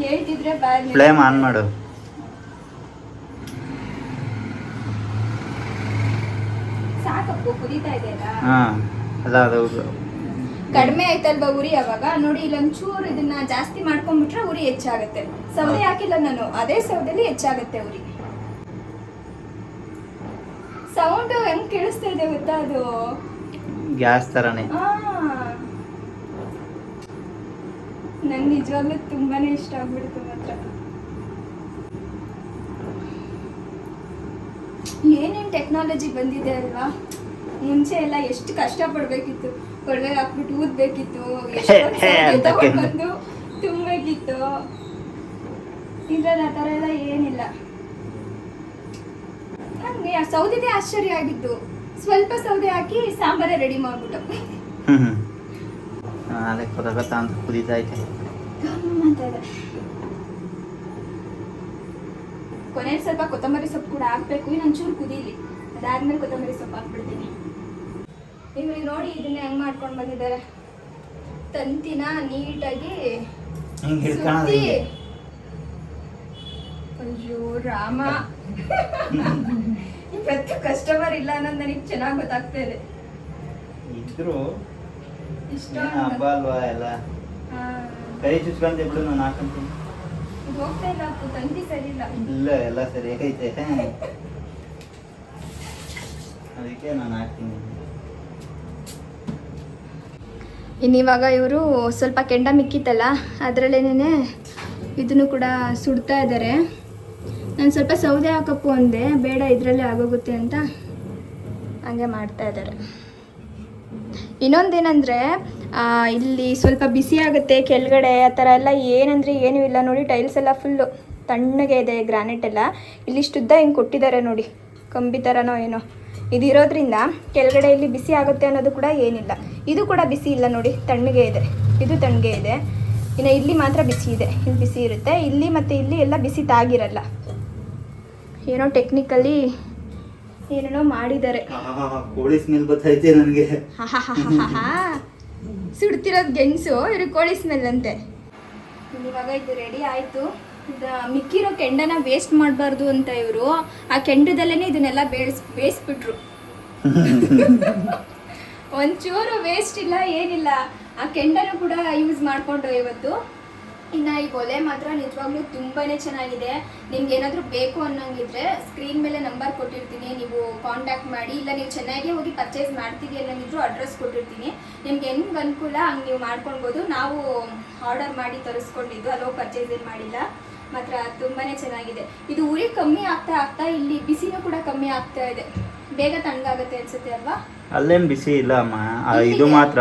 ಹೇಳ್ತಿದ್ರೆ ಬಾರ್ ಫ್ಲೇಮ್ ಆನ್ ಮಾಡು. ಸಾಕಪ್ಪು ಕುದೀತಾ ಇದೆಯಲ್ಲ ಹಾ ಅಲ್ಲ ಅದು ಕಡಿಮೆ ಆಯ್ತಲ್ವಾ ಉರಿ ಅವಾಗ? ನೋಡಿ ಇಲ್ಲೊಂಚೂರು ಇದನ್ನ ಜಾಸ್ತಿ ಮಾಡ್ಕೊಂಡ್ಬಿಟ್ರೆ ಉರಿ ಹೆಚ್ಚಾಗುತ್ತೆ. ಸೌದೆ ಹಾಕಿಲ್ಲ ನಾನು. ಅದೇ ಸೌದೆಲಿ ಹೆಚ್ಚಾಗುತ್ತೆ ಉರಿ. ಸೌಂಡ್ ಹೆಂಗ್ ಕೇಳಿಸ್ತಾ ಇದೆ ಗೊತ್ತಾ ಅದು? ಗ್ಯಾಸ್ ತರನೇ. ನಂಗ್ ನಿಜವಾಗ್ಲೂ ತುಂಬಾನೇ ಇಷ್ಟ ಆಗ್ಬಿಡ್ತು ಮಾತ್ರ. ಏನೇನ್ ಟೆಕ್ನಾಲಜಿ ಬಂದಿದೆ ಅಲ್ವಾ? ಮುಂಚೆ ಎಲ್ಲ ಎಷ್ಟು ಕಷ್ಟ ಪಡ್ಬೇಕಿತ್ತು ಕೊಳವೆ ಹಾಕ್ಬಿಟ್ಟು ಊದ್ಬೇಕಿತ್ತು. ಎಷ್ಟೊಂದ್ *laughs* ಹೇ, ಸೌದೆ ಅಂತ ತಗೊಂಡ್ ಕೆಮ್ಮು. ಬಂದು ತುಂಬಬೇಕಿತ್ತು. ಇದ್ರಲ್ಲಿ ಆ ತರ ಎಲ್ಲ ಏನಿಲ್ಲ. ನಂಗೆ ಆ ಸೌದೆದೇ ಆಶ್ಚರ್ಯ ಆಗಿತ್ತು ಸ್ವಲ್ಪ ಸೌದೆ ಹಾಕಿ ಸಾಂಬಾರೇ ರೆಡಿ ಮಾಡ್ಬಿಟ್ಟು. ಅದೇ ಕೊದಗತ್ತ ಅಂತ ಕುದೀತಾ ಐತೆ ಅಂತ ಇದೆ ಕೊನೆಯಲ್ಲಿ ಸ್ವಲ್ಪ ಕೊತ್ತಂಬರಿ ಸೊಪ್ಪು ಕೂಡ ಹಾಕ್ಬೇಕು. ಇನ್ನೊಂಚೂರು ಕುದೀಲಿ. ಅದಾದ್ಮೇಲೆ ಕೊತ್ತಂಬರಿ ಸೊಪ್ಪು ಹಾಕ್ಬಿಡ್ತೀನಿ. ಇವ್ರು ನೋಡಿ ಇದನ್ನ ಹೆಂಗ್ ಮಾಡ್ಕೊಂಡು ಬಂದಿದ್ದಾರೆ. ತಂತಿನ ನೀಟಾಗಿ ಅಯ್ಯೋ ರಾಮ. *laughs* ಪ್ರತಿ ಕಸ್ಟಮರ್ ಇಲ್ಲ ಅನ್ನೋದು ನನಗೆ ಚೆನ್ನಾಗಿ ಗೊತ್ತಾಗ್ತಾ ಇದೆ. ಇದ್ರು ಇಷ್ಟ ಏನ್ ಹಬ್ಬ ಅಲ್ವಾ ಎಲ್ಲ? ಕೈ ಚುಚ್ಕೊಂತ ಬಿಡು ನಾನು ಹಾಕೊಂತೀನಿ ಹೋಗ್ತಾ ಇಲ್ಲ ಅಪ್ಪು ತಂತಿ ಸರಿ ಇಲ್ಲ. ಇಲ್ಲ ಎಲ್ಲ ಸರಿ ಐತೆ ಅದಕ್ಕೆ ನಾನು ಹಾಕ್ತೀನಿ. ಇನ್ನಿವಾಗ ಇವರು ಸ್ವಲ್ಪ ಕೆಂಡ ಮಿಕ್ಕಿತ್ತಲ್ಲ ಅದರಲ್ಲೇನೆ ಇದನ್ನು ಕೂಡ ಸುಡ್ತಾ ಇದ್ದಾರೆ ನಾನು ಸ್ವಲ್ಪ ಸೌದೆ ಹಾಕಪ್ಪು ಅಂದೆ ಬೇಡ ಇದರಲ್ಲೇ ಆಗೋಗುತ್ತೆ ಅಂತ ಹಂಗೆ ಮಾಡ್ತಾ ಇದ್ದಾರೆ ಇನ್ನೊಂದೇನೆಂದರೆ ಇಲ್ಲಿ ಸ್ವಲ್ಪ ಬಿಸಿ ಆಗುತ್ತೆ ಕೆಳಗಡೆ, ಆ ಥರ ಎಲ್ಲ ಏನಂದರೆ ಏನೂ ಇಲ್ಲ ನೋಡಿ ಟೈಲ್ಸ್ ಎಲ್ಲ ಫುಲ್ಲು ತಣ್ಣಗೆ ಇದೆ ಗ್ರಾನೈಟ್ ಎಲ್ಲ. ಇಲ್ಲಿಷ್ಟುದ್ದ ಹಿಂಗೆ ಕೊಟ್ಟಿದ್ದಾರೆ ನೋಡಿ, ಕಂಬಿ ಥರನೋ ಏನೋ. ಇದು ಇರೋದ್ರಿಂದ ಕೆಳಗಡೆ ಇಲ್ಲಿ ಬಿಸಿ ಆಗುತ್ತೆ ಅನ್ನೋದು ಕೂಡ ಏನಿಲ್ಲ. ಇದು ಕೂಡ ಬಿಸಿ ಇಲ್ಲ ನೋಡಿ, ತಣ್ಣಗೆ ಇದೆ. ಇದು ತಣ್ಣಗೆ ಇದೆ. ಇನ್ನು ಇಲ್ಲಿ ಮಾತ್ರ ಬಿಸಿ ಇದೆ. ಇಲ್ಲಿ ಬಿಸಿ ಇರುತ್ತೆ. ಇಲ್ಲಿ ಮತ್ತು ಇಲ್ಲಿ ಎಲ್ಲ ಬಿಸಿ ತಾಗಿರಲ್ಲ. ಏನೋ ಟೆಕ್ನಿಕಲಿ ಏನೇನೋ ಮಾಡಿದ್ದಾರೆ. ಕೋಳಿ ಸ್ಮೆಲ್ ಬರ್ತೈತೆ ನನಗೆ. ಸುಡ್ತಿರೋದು ಗೆಣಸು ಇವ್ರಿಗೆ ಕೋಳಿ ಸ್ಮೆಲ್ ಅಂತೆ. ಇವಾಗ ಇದು ರೆಡಿ ಆಯ್ತು. ಮಿಕ್ಕಿರೋ ಕೆಂಡನ ವೇಸ್ಟ್ ಮಾಡಬಾರ್ದು ಅಂತ ಇವರು. ಆ ಕೆಂಡದಲ್ಲೇನೆ ಇದನ್ನೆಲ್ಲ ಬೇಯಿಸ್ ಬೇಯಿಸ್ಬಿಟ್ರು. *laughs* ಒಂಚೂರು ವೇಸ್ಟ್ ಇಲ್ಲ ಏನಿಲ್ಲ. ಆ ಕೆಂಡನೂ ಕೂಡ ಯೂಸ್ ಮಾಡಿಕೊಂಡ್ರು ಇವತ್ತು. ಇನ್ನು ಈ ಒಲೆ ಮಾತ್ರ ನಿಜವಾಗ್ಲೂ ತುಂಬಾ ಚೆನ್ನಾಗಿದೆ. ನಿಮ್ಗೆ ಏನಾದರೂ ಬೇಕು ಅನ್ನೋಂಗಿದ್ರೆ ಸ್ಕ್ರೀನ್ ಮೇಲೆ ನಂಬರ್ ಕೊಟ್ಟಿರ್ತೀನಿ. ನೀವು ಕಾಂಟ್ಯಾಕ್ಟ್ ಮಾಡಿ ಇಲ್ಲ ನೀವು ಚೆನ್ನಾಗಿ ಹೋಗಿ ಪರ್ಚೇಸ್ ಮಾಡ್ತೀವಿ ಅನ್ನೋಂಗಿದ್ರು ಅಡ್ರೆಸ್ ಕೊಟ್ಟಿರ್ತೀನಿ. ನಿಮ್ಗೆ ಹೆಂಗೆ ಅನುಕೂಲ ಹಂಗೆ ನೀವು ಮಾಡ್ಕೊಳ್ಬೋದು. ನಾವು ಆರ್ಡರ್ ಮಾಡಿ ತರಿಸ್ಕೊಂಡಿದ್ದು ಅಲ್ಲೋ ಪರ್ಚೇಸ್ ಏನು ಮಾಡಿಲ್ಲ. ಮಾತ್ರ ತುಂಬಾ ಚೆನ್ನಾಗಿದೆ. ಇದು ಉರಿ ಕಮ್ಮಿ ಆಗ್ತಾ ಆಗ್ತಾ ಇಲ್ಲಿ ಬಿಸಿನೂ ಕೂಡ ಕಮ್ಮಿ ಆಗ್ತಾ ಇದೆ. ಬೇಗ ತಣ್ಣಗಾಗುತ್ತೆ ಅನ್ಸುತ್ತೆ ಅಲ್ವಾ? ಅಲ್ಲೇನ್ ಬಿಸಿ ಇಲ್ಲ ಅಮ್ಮ. ಇದು ಮಾತ್ರ.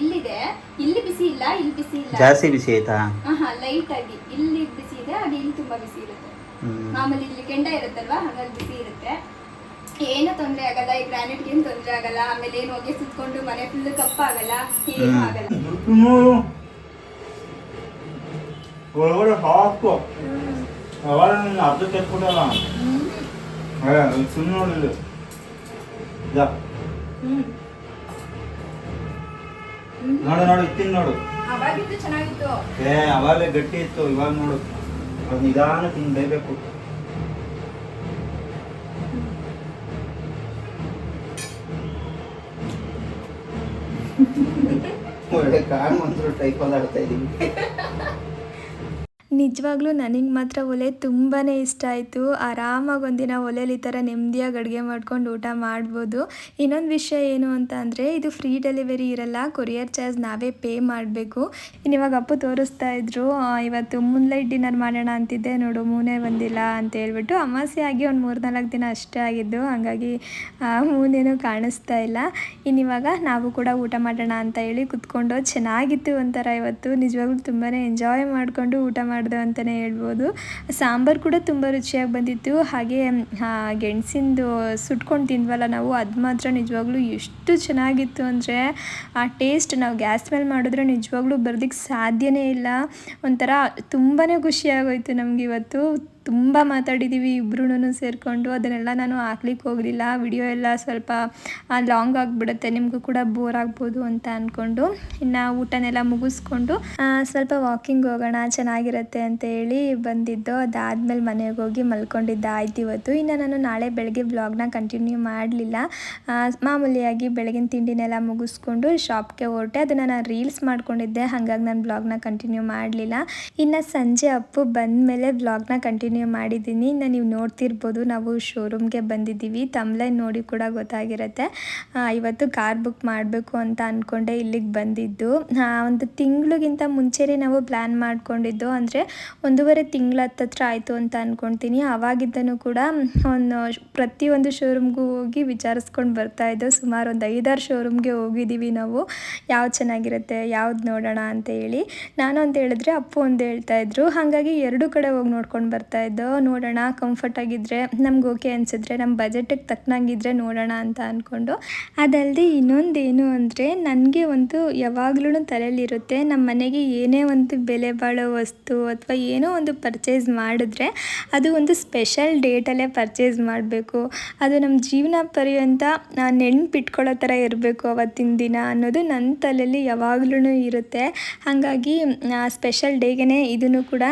ಇಲ್ಲಿದೆ. ಇಲ್ಲಿ ಬಿಸಿ ಇಲ್ಲ ಇಲ್ಲಿ ಬಿಸಿ ಇಲ್ಲ. ಜಾಸ್ತಿ ಬಿಸಿ ಆಯ್ತಾ? ಹಾ ಲೈಟ್ ಆಗಿ. ಇಲ್ಲಿ ಬಿಸಿ ಇದೆ ಅದು ಇಲ್ಲಿ ತುಂಬಾ ಬಿಸಿ ಇರುತ್ತೆ. ಮಾಮೂಲಿ ಇಲ್ಲಿ ಕೆಂಡ ಇರುತ್ತಲ್ವಾ ಹಾಗಾಗಿ ಬಿಸಿ ಇರುತ್ತೆ. ಏನು ತೊಂದ್ರೆ ಆಗಲ್ಲ ಈ ಗ್ರಾನೈಟ್ ಏನು ತೊಂದ್ರೆ ಆಗಲ್ಲ ಆಮೇಲೆ ಏನು ಹೊಗೆ ಸುತ್ಕೊಂಡು ಮನೆ ಫುಲ್ ಕಪ್ಪಾಗಲ್ಲ ಏನು. ಆಗಲ್ಲ. ಒಳಗಡೆ ಹಾಕು. ಅವಾಗ ನೀನು ಅರ್ಧ ಕೆತ್ಬಿಟ್ಟಲ್ಲ ಸುಮ್ಮನೆ ನೋಡಿಲ್ಲ ಇದಾ. ನೋಡು ನೋಡು ಇತ್ತೀನಿ ನೋಡು. ಅವಾಗಿದ್ದು ಚೆನ್ನಾಗಿತ್ತು. ಏ ಅವಾಗಲೇ ಗಟ್ಟಿ ಇತ್ತು ಇವಾಗ ನೋಡು. ಅದು ನಿಧಾನ ತಿನ್ಬೇಕು *laughs* ಒಳ್ಳೆ ಕಾಳು ಮಂತ್ರ ಟೈಪ್ ಆಡ್ತಾ ಇದೀವಿ *laughs* ನಿಜವಾಗ್ಲೂ ನನಗೆ ಮಾತ್ರ ಒಲೆ ತುಂಬಾ ಇಷ್ಟ ಆಯಿತು. ಆರಾಮಾಗಿ ಒಂದಿನ ಒಲೆಯಲ್ಲಿ ಈ ಥರ ನೆಮ್ಮದಿಯಾಗಿ ಅಡುಗೆ ಮಾಡ್ಕೊಂಡು ಊಟ ಮಾಡ್ಬೋದು. ಇನ್ನೊಂದು ವಿಷಯ ಏನು ಅಂತ ಅಂದರೆ, ಇದು ಫ್ರೀ ಡೆಲಿವರಿ ಇರಲ್ಲ, ಕೊರಿಯರ್ ಚಾರ್ಜ್ ನಾವೇ ಪೇ ಮಾಡಬೇಕು. ಇನ್ನು ಇವಾಗ ಅಪ್ಪು ತೋರಿಸ್ತಾ ಇದ್ರು ಇವತ್ತು ಮೂನ್ಲೈಟ್ ಡಿನ್ನರ್ ಮಾಡೋಣ ಅಂತಿದ್ದೆ, ನೋಡು ಮೂನೇ ಬಂದಿಲ್ಲ ಅಂತ ಹೇಳ್ಬಿಟ್ಟು ಅಮಾಸೆ ಆಗಿ ಒಂದು ಮೂರು ನಾಲ್ಕು ದಿನ ಅಷ್ಟೇ ಆಗಿದ್ದು, ಹಾಗಾಗಿ ಮೂನೇನೂ ಕಾಣಿಸ್ತಾ ಇಲ್ಲ. ಇನ್ನಿವಾಗ ನಾವು ಕೂಡ ಊಟ ಮಾಡೋಣ ಅಂತ ಹೇಳಿ ಕುತ್ಕೊಂಡು, ಚೆನ್ನಾಗಿತ್ತು ಒಂಥರ ಇವತ್ತು. ನಿಜವಾಗ್ಲೂ ತುಂಬಾ ಎಂಜಾಯ್ ಮಾಡಿಕೊಂಡು ಊಟ ಮಾಡಿದೆ ಅಂತಲೇ ಹೇಳ್ಬೋದು. ಸಾಂಬಾರು ಕೂಡ ತುಂಬ ರುಚಿಯಾಗಿ ಬಂದಿತ್ತು. ಹಾಗೆ ಗೆಣಸಿಂದು ಸುಟ್ಕೊಂಡು ತಿಂದ್ವಲ್ಲ ನಾವು, ಅದು ಮಾತ್ರ ನಿಜವಾಗ್ಲೂ ಎಷ್ಟು ಚೆನ್ನಾಗಿತ್ತು ಅಂದರೆ, ಆ ಟೇಸ್ಟ್ ನಾವು ಗ್ಯಾಸ್ ಮೇಲೆ ಮಾಡಿದ್ರೆ ನಿಜವಾಗ್ಲೂ ಬರೋದಕ್ಕೆ ಸಾಧ್ಯವೇ ಇಲ್ಲ. ಒಂಥರ ತುಂಬಾ ಖುಷಿಯಾಗೋಯ್ತು ನಮಗಿವತ್ತು ತುಂಬ ಮಾತಾಡಿದ್ದೀವಿ ಇಬ್ರು ಸೇರಿಕೊಂಡು. ಅದನ್ನೆಲ್ಲ ನಾನು ಹಾಕ್ಲಿಕ್ಕೆ ಹೋಗಲಿಲ್ಲ. ವಿಡಿಯೋ ಎಲ್ಲ ಸ್ವಲ್ಪ ಲಾಂಗ್ ಆಗಿಬಿಡುತ್ತೆ. ನಿಮಗೂ ಕೂಡ ಬೋರ್ ಆಗ್ಬೋದು ಅಂತ ಅಂದ್ಕೊಂಡು ಇನ್ನು ಊಟನೆಲ್ಲ ಮುಗಿಸ್ಕೊಂಡು ಸ್ವಲ್ಪ ವಾಕಿಂಗ್ ಹೋಗೋಣ, ಚೆನ್ನಾಗಿರುತ್ತೆ ಅಂತ ಹೇಳಿ ಬಂದಿದ್ದು. ಅದಾದಮೇಲೆ ಮನೆಗೆ ಹೋಗಿ ಮಲ್ಕೊಂಡಿದ್ದೆ. ಆಯ್ತು ಇವತ್ತು. ಇನ್ನು ನಾನು ನಾಳೆ ಬೆಳಗ್ಗೆ ಬ್ಲಾಗ್ನ ಕಂಟಿನ್ಯೂ ಮಾಡಲಿಲ್ಲ. ಮಾಮೂಲಿಯಾಗಿ ಬೆಳಗಿನ ತಿಂಡಿನೆಲ್ಲ ಮುಗಿಸ್ಕೊಂಡು ಶಾಪ್ಗೆ ಹೊರಟೆ. ಅದನ್ನು ನಾನು ರೀಲ್ಸ್ ಮಾಡ್ಕೊಂಡಿದ್ದೆ. ಹಾಗಾಗಿ ನಾನು ಬ್ಲಾಗ್ನ ಕಂಟಿನ್ಯೂ ಮಾಡಲಿಲ್ಲ. ಇನ್ನು ಸಂಜೆ ಅಪ್ಪು ಬಂದಮೇಲೆ ಬ್ಲಾಗ್ನ ಕಂಟಿನ್ಯೂ ಮಾಡಿದ್ದೀನಿ. ಇನ್ನು ನೀವು ನೋಡ್ತಿರ್ಬೋದು, ನಾವು ಶೋರೂಮ್ಗೆ ಬಂದಿದ್ದೀವಿ. ತಮ್ಲೈನ್ ನೋಡಿ ಕೂಡ ಗೊತ್ತಾಗಿರುತ್ತೆ. ಇವತ್ತು ಕಾರ್ ಬುಕ್ ಮಾಡಬೇಕು ಅಂತ ಅಂದ್ಕೊಂಡೆ ಇಲ್ಲಿಗೆ ಬಂದಿದ್ದು. ಒಂದು ತಿಂಗಳಿಗಿಂತ ಮುಂಚೆನೇ ನಾವು ಪ್ಲ್ಯಾನ್ ಮಾಡ್ಕೊಂಡಿದ್ದು ಅಂದರೆ ಒಂದೂವರೆ ತಿಂಗಳ ಹತ್ತತ್ರ ಆಯಿತು ಅಂತ ಅಂದ್ಕೊಳ್ತೀನಿ ಆವಾಗಿದ್ದನು ಕೂಡ ಒಂದು ಪ್ರತಿಯೊಂದು ಶೋರೂಮ್ಗೂ ಹೋಗಿ ವಿಚಾರಿಸ್ಕೊಂಡು ಬರ್ತಾ ಇದ್ದೋ. ಸುಮಾರು ಒಂದು ಐದಾರು ಶೋರೂಮ್ಗೆ ಹೋಗಿದ್ದೀವಿ ನಾವು. ಯಾವ್ದು ಚೆನ್ನಾಗಿರುತ್ತೆ, ಯಾವ್ದು ನೋಡೋಣ ಅಂತ ಹೇಳಿ. ನಾನು ಅಂತ ಹೇಳಿದ್ರೆ ಅಪ್ಪು ಒಂದು ಹೇಳ್ತಾ ಇದ್ರು. ಹಾಗಾಗಿ ಎರಡು ಕಡೆ ಹೋಗಿ ನೋಡ್ಕೊಂಡು ಬರ್ತಾ ಇದ್ದೋ ನೋಡೋಣ ಕಂಫರ್ಟ್ ಆಗಿದ್ರೆ ನಮ್ಗೆ ಓಕೆ ಅನಿಸಿದ್ರೆ ನಮ್ಮ ಬಜೆಟಿಗೆ ತಕ್ಕನಂಗಿದ್ರೆ ನೋಡೋಣ ಅಂತ ಅಂದ್ಕೊಂಡು ಅದಲ್ಲದೆ ಇನ್ನೊಂದೇನು ಅಂದರೆ ನನಗೆ ಒಂದು ಯಾವಾಗ್ಲೂ ತಲೆಯಲ್ಲಿರುತ್ತೆ ನಮ್ಮ ಮನೆಗೆ ಏನೇ ಒಂದು ಬೆಲೆ ಬಾಳೋ ವಸ್ತು ಅಥವಾ ಏನೋ ಒಂದು ಪರ್ಚೇಸ್ ಮಾಡಿದ್ರೆ ಅದು ಒಂದು ಸ್ಪೆಷಲ್ ಡೇಟಲ್ಲೇ ಪರ್ಚೇಸ್ ಮಾಡಬೇಕು. ಅದು ನಮ್ಮ ಜೀವನ ಪರ್ಯಂತ ನೆನ್ಪಿಟ್ಕೊಳ್ಳೋ ಥರ ಇರಬೇಕು ಅವತ್ತಿನ ದಿನ ಅನ್ನೋದು ನನ್ನ ತಲೆಯಲ್ಲಿ ಯಾವಾಗ್ಲೂ ಇರುತ್ತೆ. ಹಾಗಾಗಿ ಸ್ಪೆಷಲ್ ಡೇಗೆ ಇದನ್ನು ಕೂಡ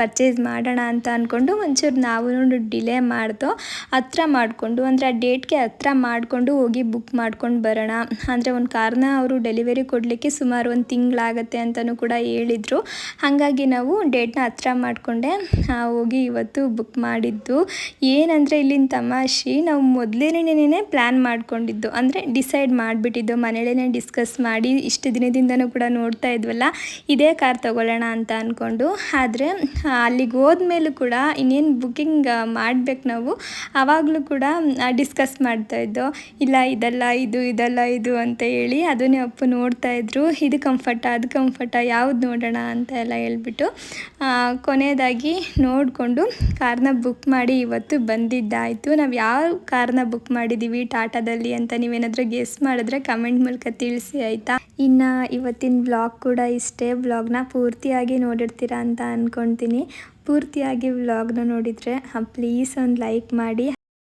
ಪರ್ಚೇಸ್ ಮಾಡೋಣ ಅಂತ ಅಂದ್ಕೊಂಡು ಒಂಚೂರು ನಾವು ಡಿಲೇ ಮಾಡ್ತೋ, ಹತ್ರ ಮಾಡಿಕೊಂಡು, ಅಂದರೆ ಆ ಡೇಟ್ಗೆ ಹತ್ರ ಮಾಡಿಕೊಂಡು ಹೋಗಿ ಬುಕ್ ಮಾಡ್ಕೊಂಡು ಬರೋಣ. ಅಂದರೆ ಒಂದು ಕಾರ್ನ ಅವರು ಡೆಲಿವರಿ ಕೊಡಲಿಕ್ಕೆ ಸುಮಾರು ಒಂದು ತಿಂಗಳಾಗತ್ತೆ ಅಂತಲೂ ಕೂಡ ಹೇಳಿದರು. ಹಾಗಾಗಿ ನಾವು ಡೇಟ್ನ ಹತ್ರ ಮಾಡಿಕೊಂಡೆ ಹೋಗಿ ಇವತ್ತು ಬುಕ್ ಮಾಡಿದ್ದು. ಏನಂದರೆ ಇಲ್ಲಿನ ತಮಾಷೆ, ನಾವು ಮೊದಲೇನೇ ಪ್ಲ್ಯಾನ್ ಮಾಡ್ಕೊಂಡಿದ್ದು. ಅಂದರೆ ಡಿಸೈಡ್ ಮಾಡಿಬಿಟ್ಟಿದ್ದು ಮನೇಲೇ ಡಿಸ್ಕಸ್ ಮಾಡಿ ಇಷ್ಟು ದಿನದಿಂದನೂ ಕೂಡ ನೋಡ್ತಾ ಇದ್ವಲ್ಲ, ಇದೇ ಕಾರ್ ತೊಗೊಳ್ಳೋಣ ಅಂತ ಅಂದ್ಕೊಂಡು ಆದರೆ, ಅಲ್ಲಿಗೆ ಹೋದ್ಮೇಲೂ ಕೂಡ ಇನ್ನೇನು ಬುಕ್ಕಿಂಗ್ ಮಾಡ್ಬೇಕು ನಾವು, ಆವಾಗಲೂ ಕೂಡ ಡಿಸ್ಕಸ್ ಮಾಡ್ತಾಯಿದ್ದೋ ಇಲ್ಲ ಇದೆಲ್ಲ, ಇದು ಇದೆಲ್ಲ, ಇದು ಅಂತ ಹೇಳಿ ಅದನ್ನೇ ಅಪ್ಪು ನೋಡ್ತಾ ಇದ್ರು. ಇದು ಕಂಫರ್ಟ ಅದು ಕಂಫರ್ಟ ಯಾವ್ದು ನೋಡೋಣ ಅಂತ ಎಲ್ಲ ಹೇಳ್ಬಿಟ್ಟು ಕೊನೆಯದಾಗಿ ನೋಡಿಕೊಂಡು ಕಾರ್ನ ಬುಕ್ ಮಾಡಿ ಇವತ್ತು ಬಂದಿದ್ದಾಯಿತು. ನಾವು ಯಾವ ಕಾರ್ನ ಬುಕ್ ಮಾಡಿದ್ದೀವಿ ಟಾಟಾದಲ್ಲಿ ಅಂತ ನೀವೇನಾದರೂ ಗೆಸ್ ಮಾಡಿದ್ರೆ ಕಮೆಂಟ್ ಮೂಲಕ ತಿಳಿಸಿ, ಆಯಿತಾ? ಇನ್ನು ಇವತ್ತಿನ ಬ್ಲಾಗ್ ಕೂಡ ಇಷ್ಟೇ. ಬ್ಲಾಗ್ನ ಪೂರ್ತಿಯಾಗಿ ನೋಡಿರ್ತೀರಾ ಅಂತ ಅಂದ್ಕೊಳ್ತೀನಿ ಪೂರ್ತಿಯಾಗಿ ವ್ಲಾಗ್ನ ನೋಡಿದರೆ ಪ್ಲೀಸ್ ಒಂದು ಲೈಕ್ ಮಾಡಿ.